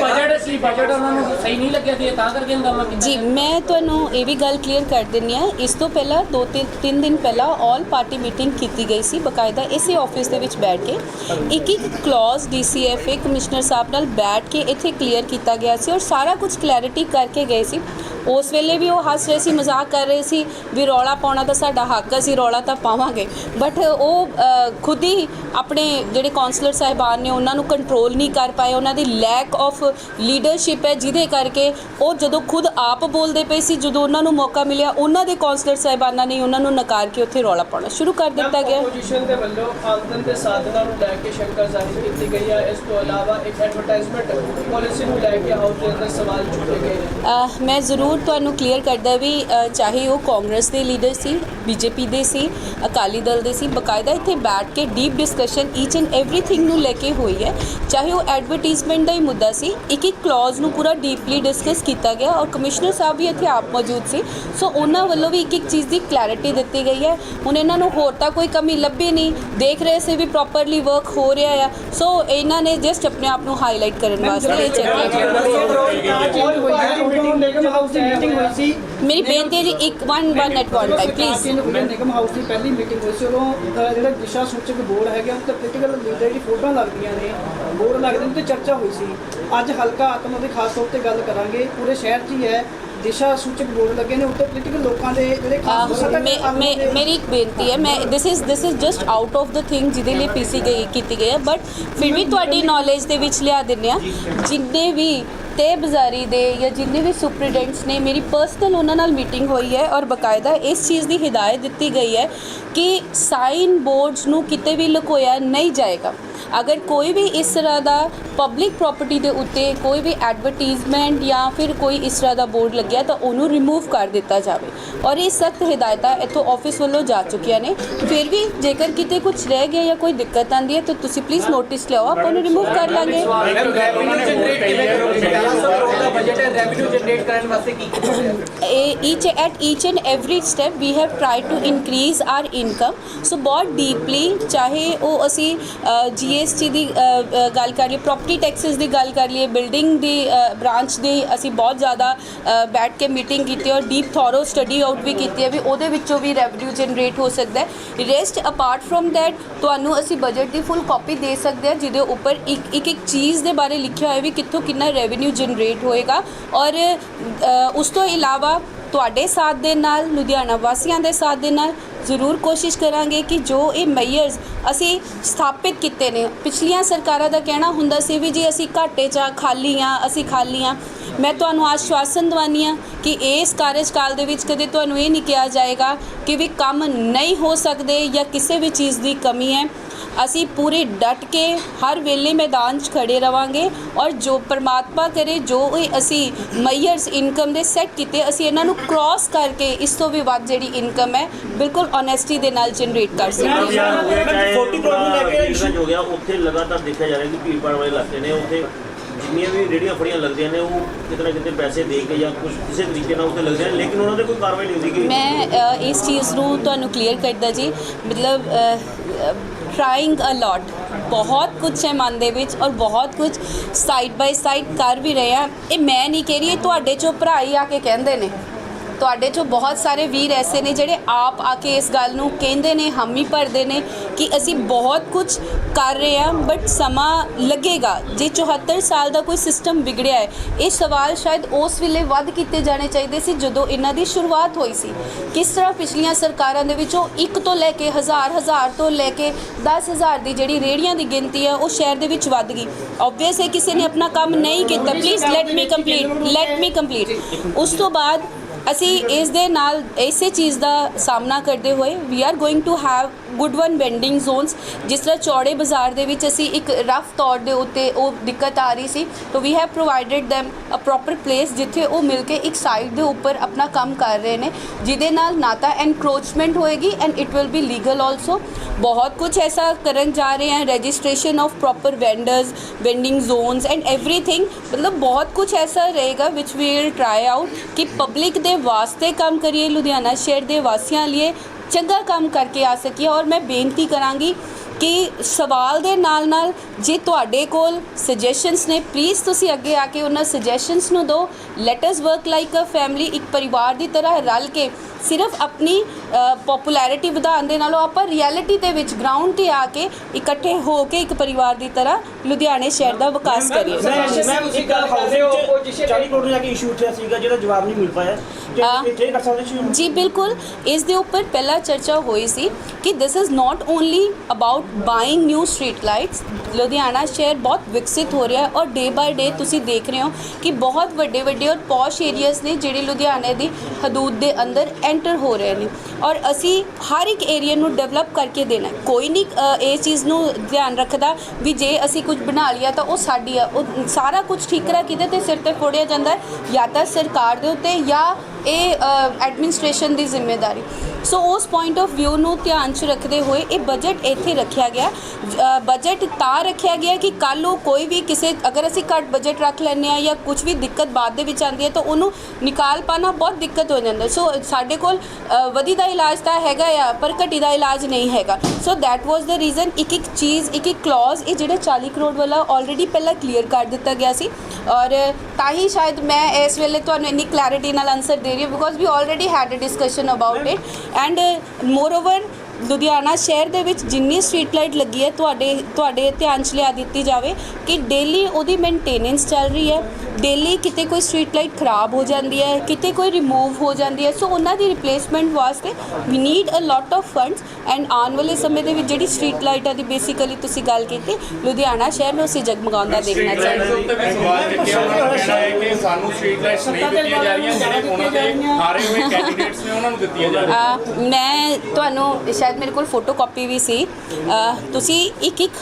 ਬਜਟ ਸੀ ਬਜਟ ਉਹਨਾਂ ਨੂੰ ਸਹੀ ਨਹੀਂ ਲੱਗਿਆ ਸੀ ਤਾਂ ਕਰਕੇ ਹੰਗਾਮਾ ਕੀਤਾ ਜੀ ਮੈਂ ਤੁਹਾਨੂੰ ਇਹ ਵੀ ਗੱਲ ਕਲੀਅਰ ਕਰ ਦਿੰਨੀ ਆ ਇਸ ਤੋਂ ਪਹਿਲਾਂ ਦੋ ਤਿੰਨ ਤਿੰਨ ਦਿਨ ਪਹਿਲਾਂ ਆਲ ਪਾਰਟੀ ਮੀਟਿੰਗ ਕੀਤੀ ਗਈ ਸੀ ਬਕਾਇਦਾ ਇਸੇ ਆਫਿਸ ਦੇ ਵਿੱਚ ਬੈਠ ਕੇ। ਇੱਕ ਇੱਕ ਕਲੌਜ਼ ਡੀਸੀਐਫਏ ਕਮਿਸ਼ਨਰ ਸਾਹਿਬ ਨਾਲ ਬੈਠ ਕੇ ਇੱਥੇ ਕਲੀਅਰ ਕੀਤਾ ਗਿਆ ਸੀ ਔਰ ਸਾਰਾ ਕੁਝ ਕਲੈਰਿਟੀ ਕਰਕੇ ਗਏ ਸੀ। ਉਸ ਵੇਲੇ ਵੀ ਉਹ ਹੱਸ ਰਹੇ ਸੀ, ਮਜ਼ਾਕ ਕਰ ਰਹੇ ਸੀ ਵੀ ਰੌਲਾ ਪਾਉਣਾ ਤਾਂ ਸਾਡਾ ਹੱਕ ਅਸੀਂ ਰੌਲਾ ਤਾਂ ਪਾਵਾਂਗੇ। ਬਟ ਉਹ ਖੁਦ ਹੀ ਆਪਣੇ ਜਿਹੜੇ ਕਾਉਂਸਲਰ ਸਾਹਿਬਾਨ ਨੇ ਉਹਨਾਂ ਨੂੰ ਕੰਟਰੋਲ ਨਹੀਂ ਕਰ ਪਾਏ, ਉਹਨਾਂ ਦੀ ਲੈਕ ਆਫ ਲੀਡਰਸ਼ਿਪ ਹੈ, ਜਿਹਦੇ ਕਰਕੇ ਉਹ ਜਦੋਂ ਖੁਦ ਆਪ ਬੋਲਦੇ ਪਏ ਸੀ, ਜਦੋਂ ਉਹਨਾਂ ਨੂੰ ਮੌਕਾ ਮਿਲਿਆ, ਉਹਨਾਂ ਦੇ ਕਾਉਂਸਲਰ ਸਾਹਿਬਾਨਾਂ ਨੇ ਉਹਨਾਂ ਨੂੰ ਨਕਾਰ ਕੇ ਉੱਥੇ ਰੌਲਾ ਪਾਉਣਾ ਸ਼ੁਰੂ ਕਰ ਦਿੱਤਾ ਗਿਆ। ਆਪੋਜੀਸ਼ਨ ਦੇ ਵੱਲੋਂ ਆਮਦਨ ਦੇ ਸਾਧਨਾਂ ਨੂੰ ਲੈ ਕੇ ਸ਼ੰਕਾ ਜ਼ਾਹਿਰ ਕੀਤੀ ਗਈ ਹੈ, ਇਸ ਤੋਂ ਇਲਾਵਾ ਇੱਕ ਐਡਵਰਟਾਈਜ਼ਮੈਂਟ ਪਾਲਿਸੀ ਨੂੰ ਲੈ ਕੇ ਹਾਊਸ ਦੇ ਸਵਾਲ ਚੁੱਕੇ ਗਏ ਮੈਂ ਜ਼ਰੂਰ ਤੁਹਾਨੂੰ ਕਲੀਅਰ ਕਰਦਾ ਵੀ ਚਾਹੇ ਉਹ ਕਾਂਗਰਸ ਦੇ ਲੀਡਰ ਸੀ ਬੀਜੇਪੀ ਦੇ ਸੀ ਅਕਾਲੀ ਦਲ ਦੇ ਸੀ ਬਕਾਇਦਾ ਇੱਥੇ ਬੈਠ ਕੇ deep discussion each and everything ਨੂੰ ਲੈ ਕੇ ਹੋਈ ਹੈ। ਚਾਹੇ ਉਹ ਐਡਵਰਟਾਈਜ਼ਮੈਂਟ ਦਾ ਹੀ ਮੁੱਦਾ ਸੀ ਇੱਕ ਇੱਕ ਕਲੌਜ਼ ਨੂੰ ਪੂਰਾ ਡੀਪਲੀ ਡਿਸਕਸ ਕੀਤਾ ਗਿਆ ਔਰ ਕਮਿਸ਼ਨਰ ਸਾਹਿਬ ਵੀ ਇੱਥੇ ਆਪ ਮੌਜੂਦ ਸੀ। ਸੋ ਉਹਨਾਂ ਵੱਲੋਂ ਵੀ ਇੱਕ ਇੱਕ ਚੀਜ਼ ਦੀ ਕਲੈਰਿਟੀ ਦਿੱਤੀ ਗਈ ਹੈ। ਹੁਣ ਇਹਨਾਂ ਨੂੰ ਹੋਰ ਤਾਂ ਕੋਈ ਕਮੀ ਲੱਭੀ ਨਹੀਂ। ਦੇਖ ਰਹੇ ਸੀ ਵੀ ਪ੍ਰੋਪਰਲੀ ਵਰਕ ਹੋ ਰਿਹਾ ਆ। ਸੋ ਇਹਨਾਂ ਨੇ ਜਸਟ ਆਪਣੇ ਆਪ ਨੂੰ ਹਾਈਲਾਈਟ ਕਰਨ ਵਾਸਤੇ ਇਹ ਸੀ ਮੇਰੀ ਬੇਨਤੀ ਹੈ ਜੀ ਇੱਕ one one at one time please ਨਿਗਮ ਹਾਊਸ ਦੀ ਪਹਿਲੀ ਮੀਟਿੰਗ ਹੋਈ ਸੀ। ਉਦੋਂ ਜਿਹੜਾ ਦਿਸ਼ਾ ਸੂਚਕ ਬੋਰਡ ਹੈਗਾ ਉੱਤੇ ਪੋਲੀਟੀਕਲ ਲੀਡਰ ਦੀ ਫੋਟੋਆਂ ਲੱਗਦੀਆਂ ਨੇ। ਬੋਰਡ ਲੱਗਦੇ ਨੇ ਤੇ ਚਰਚਾ ਹੋਈ ਸੀ। ਅੱਜ ਹਲਕਾ ਆਤਮਾ ਦੇ ਖਾਸ ਤੌਰ ਤੇ ਗੱਲ ਕਰਾਂਗੇ। ਪੂਰੇ ਸ਼ਹਿਰ 'ਚ ਹੀ ਹੈ। ਦਿਸ਼ਾ ਸੂਚਕ ਬੋਰਡ ਲੱਗੇ ਨੇ ਉੱਤੇ ਪੋਲੀਟੀਕਲ ਲੋਕਾਂ ਦੇ ਜਿਹੜੇ ਖਾਸ ਅਹ ਮੈਂ ਮੈਂ ਮੇਰੀ ਇੱਕ ਬੇਨਤੀ ਹੈ ਮੈਂ this is this is just out of the thing ਜਿਹਦੇ ਲਈ ਪੀਸੀ ਗਈ ਕੀਤੀ ਗਈ ਹੈ ਬਟ ਫਿਰ ਵੀ ਤੁਹਾਡੀ ਨੌਲੇਜ ਦੇ ਵਿੱਚ ਲਿਆ ਦਿੰਦੇ ਆ ਜਿੰਨੇ ਵੀ ਤੇ ਬਾਜ਼ਾਰੀ ਦੇ ਜਾਂ ਜਿੰਨੇ ਵੀ ਸੁਪਰੀਡੈਂਟਸ ਨੇ, ਮੇਰੀ ਪਰਸਨਲ ਉਹਨਾਂ ਨਾਲ ਮੀਟਿੰਗ ਹੋਈ ਹੈ ਔਰ ਬਕਾਇਦਾ ਇਸ ਚੀਜ਼ ਦੀ ਹਿਦਾਇਤ ਦਿੱਤੀ ਗਈ ਹੈ ਕਿ ਸਾਈਨ ਬੋਰਡਸ ਨੂੰ ਕਿਤੇ ਵੀ ਲੁਕੋਇਆ ਨਹੀਂ ਜਾਏਗਾ। ਅਗਰ ਕੋਈ ਵੀ ਇਸ ਤਰ੍ਹਾਂ ਦਾ ਪਬਲਿਕ ਪ੍ਰਾਪਰਟੀ ਦੇ ਉੱਤੇ ਕੋਈ ਵੀ ਐਡਵਰਟਾਈਜ਼ਮੈਂਟ ਜਾਂ ਫਿਰ ਕੋਈ ਇਸ ਤਰ੍ਹਾਂ ਦਾ ਬੋਰਡ ਲੱਗਿਆ ਤਾਂ ਉਹਨੂੰ ਰਿਮੂਵ ਕਰ ਦਿੱਤਾ ਜਾਵੇ। ਔਰ ਇਹ ਸਖਤ ਹਦਾਇਤਾਂ ਇੱਥੋਂ ਆਫਿਸ ਵੱਲੋਂ ਜਾ ਚੁੱਕੀਆਂ ਨੇ। ਫਿਰ ਵੀ ਜੇਕਰ ਕਿਤੇ ਕੁਝ ਰਹਿ ਗਿਆ ਜਾਂ ਕੋਈ ਦਿੱਕਤ ਆਂਦੀ ਹੈ ਤਾਂ ਤੁਸੀਂ ਪਲੀਜ਼ ਨੋਟਿਸ ਲਿਆਓ। ਆਪਾਂ ਉਹਨੂੰ ਰਿਮੂਵ ਕਰ ਲਾਂਗੇ। ਰੈਵਨਿਊ ਜਨਰੇਟ ਕਿਵੇਂ ਕਰੋਗੇ? 1100 ਕਰੋੜ ਦਾ ਬਜਟ ਹੈ ਰੈਵਨਿਊ ਜਨਰੇਟ ਕਰਨ ਵਾਸਤੇ ਕੀ ਕੀਤਾ ਜਾਏਗਾ each at each and every step we have tried to increase our income. So ਬਹੁਤ ਡੀਪਲੀ ਚਾਹੇ ਉਹ ਅਸੀਂ GST ਦੀ ਗੱਲ ਕਰ ਲਈਏ ਪ੍ਰੋਪਰਟੀ ਟੈਕਸਸ ਦੀ ਗੱਲ ਕਰ ਲਈਏ ਬਿਲਡਿੰਗ ਦੀ ਬ੍ਰਾਂਚ ਦੀ ਅਸੀਂ ਬਹੁਤ ਜ਼ਿਆਦਾ ਬੈਠ ਕੇ ਮੀਟਿੰਗ ਕੀਤੀ ਔਰ ਡੀਪ ਥੋਰੋ ਸਟੱਡੀ ਆਊਟ ਵੀ ਕੀਤੀ ਹੈ ਵੀ ਉਹਦੇ ਵਿੱਚੋਂ ਵੀ ਰੈਵਨਿਊ ਜਨਰੇਟ ਹੋ ਸਕਦਾ ਹੈ। ਰੈਸਟ ਅਪਾਰਟ ਫਰੋਮ ਦੈਟ ਤੁਹਾਨੂੰ ਅਸੀਂ ਬਜਟ ਦੀ ਫੁੱਲ ਕਾਪੀ ਦੇ ਸਕਦੇ ਹਾਂ, ਜਿਹਦੇ ਉੱਪਰ ਇੱਕ ਇੱਕ ਇੱਕ ਚੀਜ਼ ਦੇ ਬਾਰੇ ਲਿਖਿਆ ਹੋਇਆ ਵੀ ਕਿੱਥੋਂ ਕਿੰਨਾ ਰੈਵਨਿਊ ਜਨਰੇਟ ਹੋਏਗਾ। ਔਰ ਉਸ ਤੋਂ ਇਲਾਵਾ ਤੁਹਾਡੇ ਸਾਥ ਦੇ ਨਾਲ, ਲੁਧਿਆਣਾ ਵਾਸੀਆਂ ਦੇ ਸਾਥ ਦੇ ਨਾਲ ਜ਼ਰੂਰ ਕੋਸ਼ਿਸ਼ ਕਰਾਂਗੇ ਕਿ ਜੋ ਇਹ ਮੇਅਰਸ ਅਸੀਂ ਸਥਾਪਿਤ ਕੀਤੇ ਨੇ, ਪਿਛਲੀਆਂ ਸਰਕਾਰਾਂ ਦਾ ਕਹਿਣਾ ਹੁੰਦਾ ਸੀ ਵੀ ਜੀ ਅਸੀਂ ਘਾਟੇ 'ਚ ਆ ਖਾਲੀ ਆ, ਅਸੀਂ ਖਾਲੀ ਆ। ਮੈਂ ਤੁਹਾਨੂੰ ਆਸ਼ਵਾਸਨ ਦਵਾਨੀ ਆ ਕਿ ਇਸ ਕਾਰਜਕਾਲ ਦੇ ਵਿੱਚ ਕਦੇ ਤੁਹਾਨੂੰ ਇਹ ਨਹੀਂ ਕਿਹਾ ਜਾਏਗਾ ਕਿ ਵੀ ਕੰਮ ਨਹੀਂ ਹੋ ਸਕਦੇ ਜਾਂ ਕਿਸੇ ਵੀ ਚੀਜ਼ ਦੀ ਕਮੀ ਹੈ। ਅਸੀਂ ਪੂਰੇ ਡਟ ਕੇ ਹਰ ਵੇਲੇ ਮੈਦਾਨ 'ਚ ਖੜੇ ਰਵਾਂਗੇ ਔਰ ਜੋ ਪਰਮਾਤਮਾ ਕਰੇ ਜੋ ਇਹ ਅਸੀਂ ਮਈਅਰਸ ਇਨਕਮ ਦੇ ਸੈੱਟ ਕੀਤੇ ਅਸੀਂ ਇਹਨਾਂ ਨੂੰ ਕ੍ਰਾਸ ਕਰਕੇ ਇਸ ਤੋਂ ਵੀ ਵੱਧ ਜਿਹੜੀ ਇਨਕਮ ਹੈ ਬਿਲਕੁਲ ਓਨੈਸਟੀ ਦੇ ਨਾਲ ਜਨਰੇਟ ਕਰ ਸਕਦੇ ਹਾਂ ਅਭਿਆਨ ਹੋ ਗਿਆ ਚਾਹੇ 40 ਕਰੋੜ ਨੂੰ ਲੈ ਕੇ issue ਹੋ ਗਿਆ ਉੱਥੇ ਲਗਾਤਾਰ ਦੇਖਿਆ ਜਾ ਰਿਹਾ ਕਿ ਭੀੜ ਭਾੜ ਵਾਲੇ ਇਲਾਕੇ ਨੇ ਉੱਥੇ ਜਿੰਨੀਆਂ ਵੀ ਰੇੜੀਆਂ ਫੜੀਆਂ ਲੱਗਦੀਆਂ ਨੇ ਉਹ ਕਿਤੇ ਨਾ ਕਿਤੇ ਪੈਸੇ ਦੇ ਕੇ ਜਾਂ ਕੁਝ ਕਿਸੇ ਤਰੀਕੇ ਨਾਲ ਉੱਥੇ ਲੱਗਦੇ ਨੇ ਲੇਕਿਨ ਉਹਨਾਂ ਤੇ ਕੋਈ ਕਾਰਵਾਈ ਨਹੀਂ ਹੁੰਦੀ ਕਿ ਮੈਂ ਇਸ ਚੀਜ਼ ਨੂੰ ਤੁਹਾਨੂੰ ਕਲੀਅਰ ਕਰਦਾ ਜੀ। ਮਤਲਬ ਟਰਾਈਂਗ ਅ ਲੋਟ ਬਹੁਤ ਕੁਝ ਹੈ ਮਨ ਦੇ ਵਿੱਚ ਔਰ ਬਹੁਤ ਕੁਝ ਸਾਈਡ ਬਾਈ ਸਾਈਡ ਕਰ ਵੀ ਰਹੇ ਆ। ਇਹ ਮੈਂ ਨਹੀਂ ਕਹਿ ਰਹੀ, ਇਹ ਤੁਹਾਡੇ ਚੋਂ ਭਰਾ ਹੀ ਆ ਕੇ ਕਹਿੰਦੇ ਨੇ। ਤੁਹਾਡੇ ਚੋਂ ਬਹੁਤ ਸਾਰੇ ਵੀਰ ਐਸੇ ਨੇ ਜਿਹੜੇ ਆਪ ਆ ਕੇ ਇਸ ਗੱਲ ਨੂੰ ਕਹਿੰਦੇ ਨੇ, ਹਾਮੀ ਭਰਦੇ ਨੇ ਕਿ ਅਸੀਂ ਬਹੁਤ ਕੁਝ ਕਰ ਰਹੇ ਹਾਂ ਬਟ ਸਮਾਂ ਲੱਗੇਗਾ। ਜੇ 74 ਸਾਲ ਦਾ ਕੋਈ ਸਿਸਟਮ ਵਿਗੜਿਆ ਹੈ, ਇਹ ਸਵਾਲ ਸ਼ਾਇਦ ਉਸ ਵੇਲੇ ਵੱਧ ਕੀਤੇ ਜਾਣੇ ਚਾਹੀਦੇ ਸੀ ਜਦੋਂ ਇਹਨਾਂ ਦੀ ਸ਼ੁਰੂਆਤ ਹੋਈ ਸੀ। ਕਿਸ ਤਰ੍ਹਾਂ ਪਿਛਲੀਆਂ ਸਰਕਾਰਾਂ ਦੇ ਵਿੱਚੋਂ ਇੱਕ ਤੋਂ ਲੈ ਕੇ ਹਜ਼ਾਰ ਹਜ਼ਾਰ ਤੋਂ ਲੈ ਕੇ 10000 ਦੀ ਜਿਹੜੀ ਰੇੜੀਆਂ ਦੀ ਗਿਣਤੀ ਹੈ, ਉਹ ਸ਼ਹਿਰ ਦੇ ਵਿੱਚ ਵੱਧ ਗਈ। ਆਬਵੀਅਸ ਹੈ, ਕਿਸੇ ਨੇ ਆਪਣਾ ਕੰਮ ਨਹੀਂ ਕੀਤਾ। Please let me complete let me complete ਉਸ ਤੋਂ ਬਾਅਦ ਅਸੀਂ ਇਸ ਦੇ ਨਾਲ ਇਸੇ ਚੀਜ਼ ਦਾ ਸਾਹਮਣਾ ਕਰਦੇ ਹੋਏ we are going to have good one vending zones ਜਿਸ ਤਰ੍ਹਾਂ ਚੌੜੇ ਬਾਜ਼ਾਰ ਦੇ ਵਿੱਚ ਅਸੀਂ ਇੱਕ ਰਫ ਤੌਰ ਦੇ ਉੱਤੇ ਉਹ ਦਿੱਕਤ ਆ ਰਹੀ ਸੀ ਤਾਂ we have provided them a proper place ਜਿੱਥੇ ਉਹ ਮਿਲ ਕੇ ਇੱਕ ਸਾਈਡ ਦੇ ਉੱਪਰ ਆਪਣਾ ਕੰਮ ਕਰ ਰਹੇ ਨੇ ਜਿਹਦੇ ਨਾਲ ਨਾ ਤਾਂ ਐਨਕਰੋਚਮੈਂਟ ਹੋਏਗੀ and it will be legal also ਬਹੁਤ ਕੁਝ ਐਸਾ ਕਰਨ ਜਾ ਰਹੇ ਹਾਂ registration of proper vendors vending zones and everything ਮਤਲਬ ਬਹੁਤ ਕੁਝ ਐਸਾ ਰਹੇਗਾ ਵਿਚ ਵੀ ਵਿਲ ਟਰਾਈ ਆਊਟ ਕਿ ਪਬਲਿਕ ਦੇ ਵਾਸਤੇ ਕੰਮ ਕਰੀਏ, ਲੁਧਿਆਣਾ ਸ਼ਹਿਰ ਦੇ ਵਾਸੀਆਂ ਲਈ ਚੰਗਾ ਕੰਮ ਕਰਕੇ ਆ ਸਕੀਏ ਔਰ ਮੈਂ ਬੇਨਤੀ ਕਰਾਂਗੀ ਕਿ ਸਵਾਲ ਦੇ ਨਾਲ ਨਾਲ ਜੇ ਤੁਹਾਡੇ ਕੋਲ ਸੁਜੈਸ਼ਨਸ ਨੇ ਪਲੀਜ਼ ਤੁਸੀਂ ਅੱਗੇ ਆ ਕੇ ਉਹਨਾਂ ਸੁਜੈਸ਼ਨਸ ਨੂੰ ਦਿਓ let us work like a family ਇੱਕ ਪਰਿਵਾਰ ਦੀ ਤਰ੍ਹਾਂ ਰਲ ਕੇ ਸਿਰਫ ਆਪਣੀ ਪਪੂਲੈਰਿਟੀ ਵਧਾਉਣ ਦੇ ਨਾਲੋਂ ਆਪਾਂ ਰਿਐਲਿਟੀ ਦੇ ਵਿੱਚ ਗਰਾਊਂਡ ਤੇ ਆ ਕੇ ਇਕੱਠੇ ਹੋ ਕੇ ਇੱਕ ਪਰਿਵਾਰ ਦੀ ਤਰ੍ਹਾਂ ਲੁਧਿਆਣੇ ਸ਼ਹਿਰ ਦਾ ਵਿਕਾਸ ਕਰੀਏ। ਮੈਂ ਇੱਕ ਗੱਲ ਕਰ ਰਹੇ ਹੋ ਉਹ ਜਿਸੇ 40 ਕਰੋੜ ਨੂੰ ਲੈ ਕੇ ਇਸ਼ੂ ਉੱਠਿਆ ਸੀਗਾ ਜਿਹਦਾ ਜਵਾਬ ਨਹੀਂ ਮਿਲ ਪਾਇਆ। ਜੀ ਬਿਲਕੁਲ। ਇਸ ਦੇ ਉੱਪਰ ਪਹਿਲਾਂ ਚਰਚਾ ਹੋਈ ਸੀ ਕਿ this is not only about buying new street lights Ludhiana ਸ਼ਹਿਰ ਬਹੁਤ ਵਿਕਸਿਤ ਹੋ ਰਿਹਾ ਔਰ ਡੇ ਬਾਈ ਡੇ ਤੁਸੀਂ ਦੇਖ ਰਹੇ ਹੋ ਕਿ ਬਹੁਤ ਵੱਡੇ ਵੱਡੇ ਔਰ ਪੌਸ਼ ਏਰੀਆਜ਼ ਨੇ ਜਿਹੜੇ ਲੁਧਿਆਣੇ ਦੀ ਹਦੂਦ ਦੇ ਅੰਦਰ ਐਂਟਰ ਹੋ ਰਹੇ ਨੇ। ਔਰ ਅਸੀਂ ਹਰ ਇੱਕ ਏਰੀਆ ਨੂੰ ਡਿਵੈਲਪ ਕਰਕੇ ਦੇਣਾ ਕੋਈ ਨਹੀਂ ਅ, ਇਹ ਚੀਜ਼ ਨੂੰ ਧਿਆਨ ਰੱਖਦਾ ਵੀ ਜੇ ਅਸੀਂ ਕੁਝ ਬਣਾ ਲਿਆ ਤਾਂ ਉਹ ਸਾਡੀ ਆ ਉਹ ਸਾਰਾ ਕੁਝ ਠੀਕਰਾ ਕਿਹਦੇ ਤੇ ਸਿਰ ਤੇ ਫੋੜਿਆ ਜਾਂਦਾ ਜਾਂ ਤਾਂ ਸਰਕਾਰ ਦੇ ਉੱਤੇ ਜਾਂ ਇਹ ਐਡਮਿਨਿਸਟ੍ਰੇਸ਼ਨ ਦੀ ਜ਼ਿੰਮੇਵਾਰੀ। ਸੋ ਉਸ ਪੁਆਇੰਟ ਆਫ ਵਿਊ ਨੂੰ ਧਿਆਨ 'ਚ ਰੱਖਦੇ ਹੋਏ ਇਹ ਬਜਟ ਇੱਥੇ ਰੱਖਿਆ ਗਿਆ ਬਜਟ ਤਾਂ ਰੱਖਿਆ ਗਿਆ ਕਿ ਕੱਲ ਨੂੰ ਕੋਈ ਵੀ ਕਿਸੇ ਅਗਰ ਅਸੀਂ ਘੱਟ ਬਜਟ ਰੱਖ ਲੈਂਦੇ ਆ ਜਾਂ ਕੁਝ ਵੀ ਦਿੱਕਤ ਬਾਅਦ ਦੇ ਵਿੱਚ ਆਉਂਦੀ ਹੈ ਤਾਂ ਉਹਨੂੰ ਨਿਕਾਲ ਪਾਣਾ ਬਹੁਤ ਦਿੱਕਤ ਹੋ ਜਾਂਦਾ। ਸੋ ਸਾਡੇ ਕੋਲ ਵਧੀ ਦਾ ਇਲਾਜ ਤਾਂ ਹੈਗਾ ਆ ਪਰ ਘਟੀ ਦਾ ਇਲਾਜ ਨਹੀਂ ਹੈਗਾ। So that was the reason ਇੱਕ ਇੱਕ ਚੀਜ਼ ਇੱਕ ਇੱਕ ਕਲੌਜ਼ ਇਹ ਜਿਹੜਾ 40 ਕਰੋੜ ਵਾਲਾ ਆਲਰੇਡੀ ਪਹਿਲਾਂ ਕਲੀਅਰ ਕਰ ਦਿੱਤਾ ਗਿਆ ਸੀ। ਔਰ ਤਾਂ ਹੀ ਸ਼ਾਇਦ ਮੈਂ ਇਸ ਵੇਲੇ ਤੁਹਾਨੂੰ ਇੰਨੀ ਕਲੈਰਿਟੀ ਨਾਲ ਆਨਸਰ ਦੇ ਰਹੀ ਹਾਂ because we already had a discussion about it and moreover Ludhiana ਸ਼ਹਿਰ ਦੇ ਵਿੱਚ ਜਿੰਨੀ ਸਟਰੀਟ ਲਾਈਟ ਲੱਗੀ ਹੈ ਤੁਹਾਡੇ ਤੁਹਾਡੇ ਧਿਆਨ 'ਚ ਲਿਆ ਦਿੱਤੀ ਜਾਵੇ ਕਿ ਡੇਲੀ ਉਹਦੀ ਮੇਨਟੇਨੈਂਸ ਚੱਲ ਰਹੀ ਹੈ। ਡੇਲੀ ਕਿਤੇ ਕੋਈ ਸਟਰੀਟ ਲਾਈਟ ਖਰਾਬ ਹੋ ਜਾਂਦੀ ਹੈ ਕਿਤੇ ਕੋਈ ਰਿਮੂਵ ਹੋ ਜਾਂਦੀ ਹੈ। ਸੋ ਉਹਨਾਂ ਦੀ ਰਿਪਲੇਸਮੈਂਟ ਵਾਸਤੇ we need a lot of funds and ਆਉਣ ਵਾਲੇ ਸਮੇਂ ਦੇ ਵਿੱਚ ਜਿਹੜੀ ਸਟਰੀਟ ਲਾਈਟਾਂ ਦੀ ਬੇਸਿਕਲੀ ਤੁਸੀਂ ਗੱਲ ਕੀਤੀ ਲੁਧਿਆਣਾ ਸ਼ਹਿਰ ਨੂੰ ਅਸੀਂ ਜਗਮਗਾਉਂਦਾ ਦੇਖਣਾ ਚਾਹੁੰਦੇ ਸਵਾਲ ਕਹਿਣਾ ਹੈ ਕਿ ਸਾਨੂੰ ਸਟਰੀਟ ਲਾਈਟਸ ਨਹੀਂ ਦਿੱਤੀਆਂ ਜਾ ਰਹੀਆਂ ਜਿਹੜੇ ਉਹਨਾਂ ਦੇ ਹਾਰੇ ਹੋਏ ਕੈਂਡੀਡੇਟਸ ਨੇ ਉਹਨਾਂ ਨੂੰ ਦਿੱਤੀਆਂ ਜਾ ਰਹੀਆਂ। ਅ, ਮੈਂ ਤੁਹਾਨੂੰ ਸ਼ਾਇਦ ਮੇਰੇ ਕੋਲ ਫੋਟੋ ਕਾਪੀ ਵੀ ਸੀ। ਤੁਸੀਂ ਇੱਕ ਇੱਕ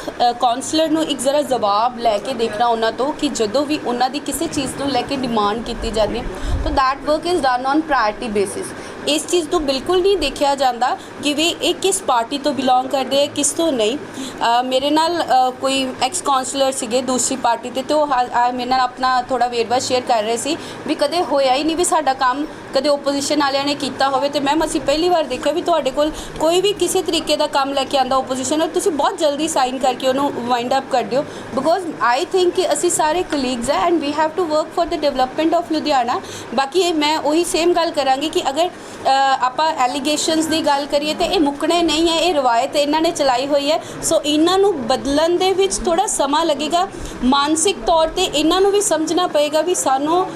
ਕਾਉਂਸਲਰ ਨੂੰ ਇੱਕ ਜ਼ਰਾ ਜਵਾਬ ਲੈ ਕੇ ਦੇਖਣਾ ਉਹਨਾਂ ਤੋਂ ਕਿ ਜਦੋਂ ਵੀ ਉਹਨਾਂ ਦੀ ਕਿਸੇ ਚੀਜ਼ ਨੂੰ ਲੈ ਕੇ ਡਿਮਾਂਡ ਕੀਤੀ ਜਾਂਦੀ ਹੈ, ਤਾਂ that work is done on priority basis ਇਸ ਚੀਜ਼ ਤੋਂ ਬਿਲਕੁਲ ਨਹੀਂ ਦੇਖਿਆ ਜਾਂਦਾ ਕਿ ਵੀ ਇਹ ਕਿਸ ਪਾਰਟੀ ਤੋਂ ਬਿਲੋਂਗ ਕਰਦੇ ਹੈ ਕਿਸ ਤੋਂ ਨਹੀਂ। ਅ, ਮੇਰੇ ਨਾਲ ਅ, ਕੋਈ ਐਕਸ ਕਾਉਂਸਲਰ ਸੀਗੇ ਦੂਸਰੀ ਪਾਰਟੀ ਤੇ ਤੇ ਉਹ ਹਾ- ਆ ਮੇਰੇ ਨਾਲ ਆਪਣਾ ਥੋੜਾ ਵੇਰਵਾ ਸ਼ੇਅਰ ਕਰ ਰਹੇ ਸੀ ਵੀ ਕਦੇ ਹੋਇਆ ਹੀ ਨਹੀਂ ਵੀ ਸਾਡਾ ਕੰਮ ਕਦੇ ਓਪੋਜੀਸ਼ਨ ਵਾਲਿਆਂ ਨੇ ਕੀਤਾ ਹੋਵੇ। ਤੇ ਮੈਮ ਅਸੀਂ ਪਹਿਲੀ ਵਾਰ ਦੇਖਿਆ ਵੀ ਤੁਹਾਡੇ ਕੋਲ ਕੋਈ ਵੀ ਕਿਸੇ ਤਰੀਕੇ ਦਾ ਕੰਮ ਲੈ ਕੇ ਆਂਦਾ ਓਪੋਜੀਸ਼ਨ ਔਰ ਤੁਸੀਂ ਬਹੁਤ ਜਲਦੀ ਸਾਈਨ ਕਰਕੇ ਉਹਨੂੰ ਵਾਈਂਡ ਅਪ ਕਰ ਦਿਓ। ਬਿਕੋਜ਼ ਆਈ ਥਿੰਕ ਕਿ ਅਸੀਂ ਸਾਰੇ ਕਲੀਗਸ ਹੈ and we have to work for the development of Ludhiana ਬਾਕੀ ਇਹ ਮੈਂ ਉਹੀ ਸੇਮ ਗੱਲ ਕਰਾਂਗੀ ਕਿ ਅਗਰ ਆਪਾਂ ਐਲੀਗੇਸ਼ਨਸ ਦੀ ਗੱਲ ਕਰੀਏ ਤੇ ਇਹ ਮੁੱਕਣੇ ਨਹੀਂ ਹੈ, ਇਹ ਰਵਾਇਤ ਇਹਨਾਂ ਨੇ ਚਲਾਈ ਹੋਈ ਹੈ। ਸੋ ਇਹਨਾਂ ਨੂੰ ਬਦਲਣ ਦੇ ਵਿੱਚ ਥੋੜਾ ਸਮਾਂ ਲੱਗੇਗਾ। ਮਾਨਸਿਕ ਤੌਰ ਤੇ ਇਹਨਾਂ ਨੂੰ ਵੀ ਸਮਝਣਾ ਪਏਗਾ ਵੀ ਸਾਨੂੰ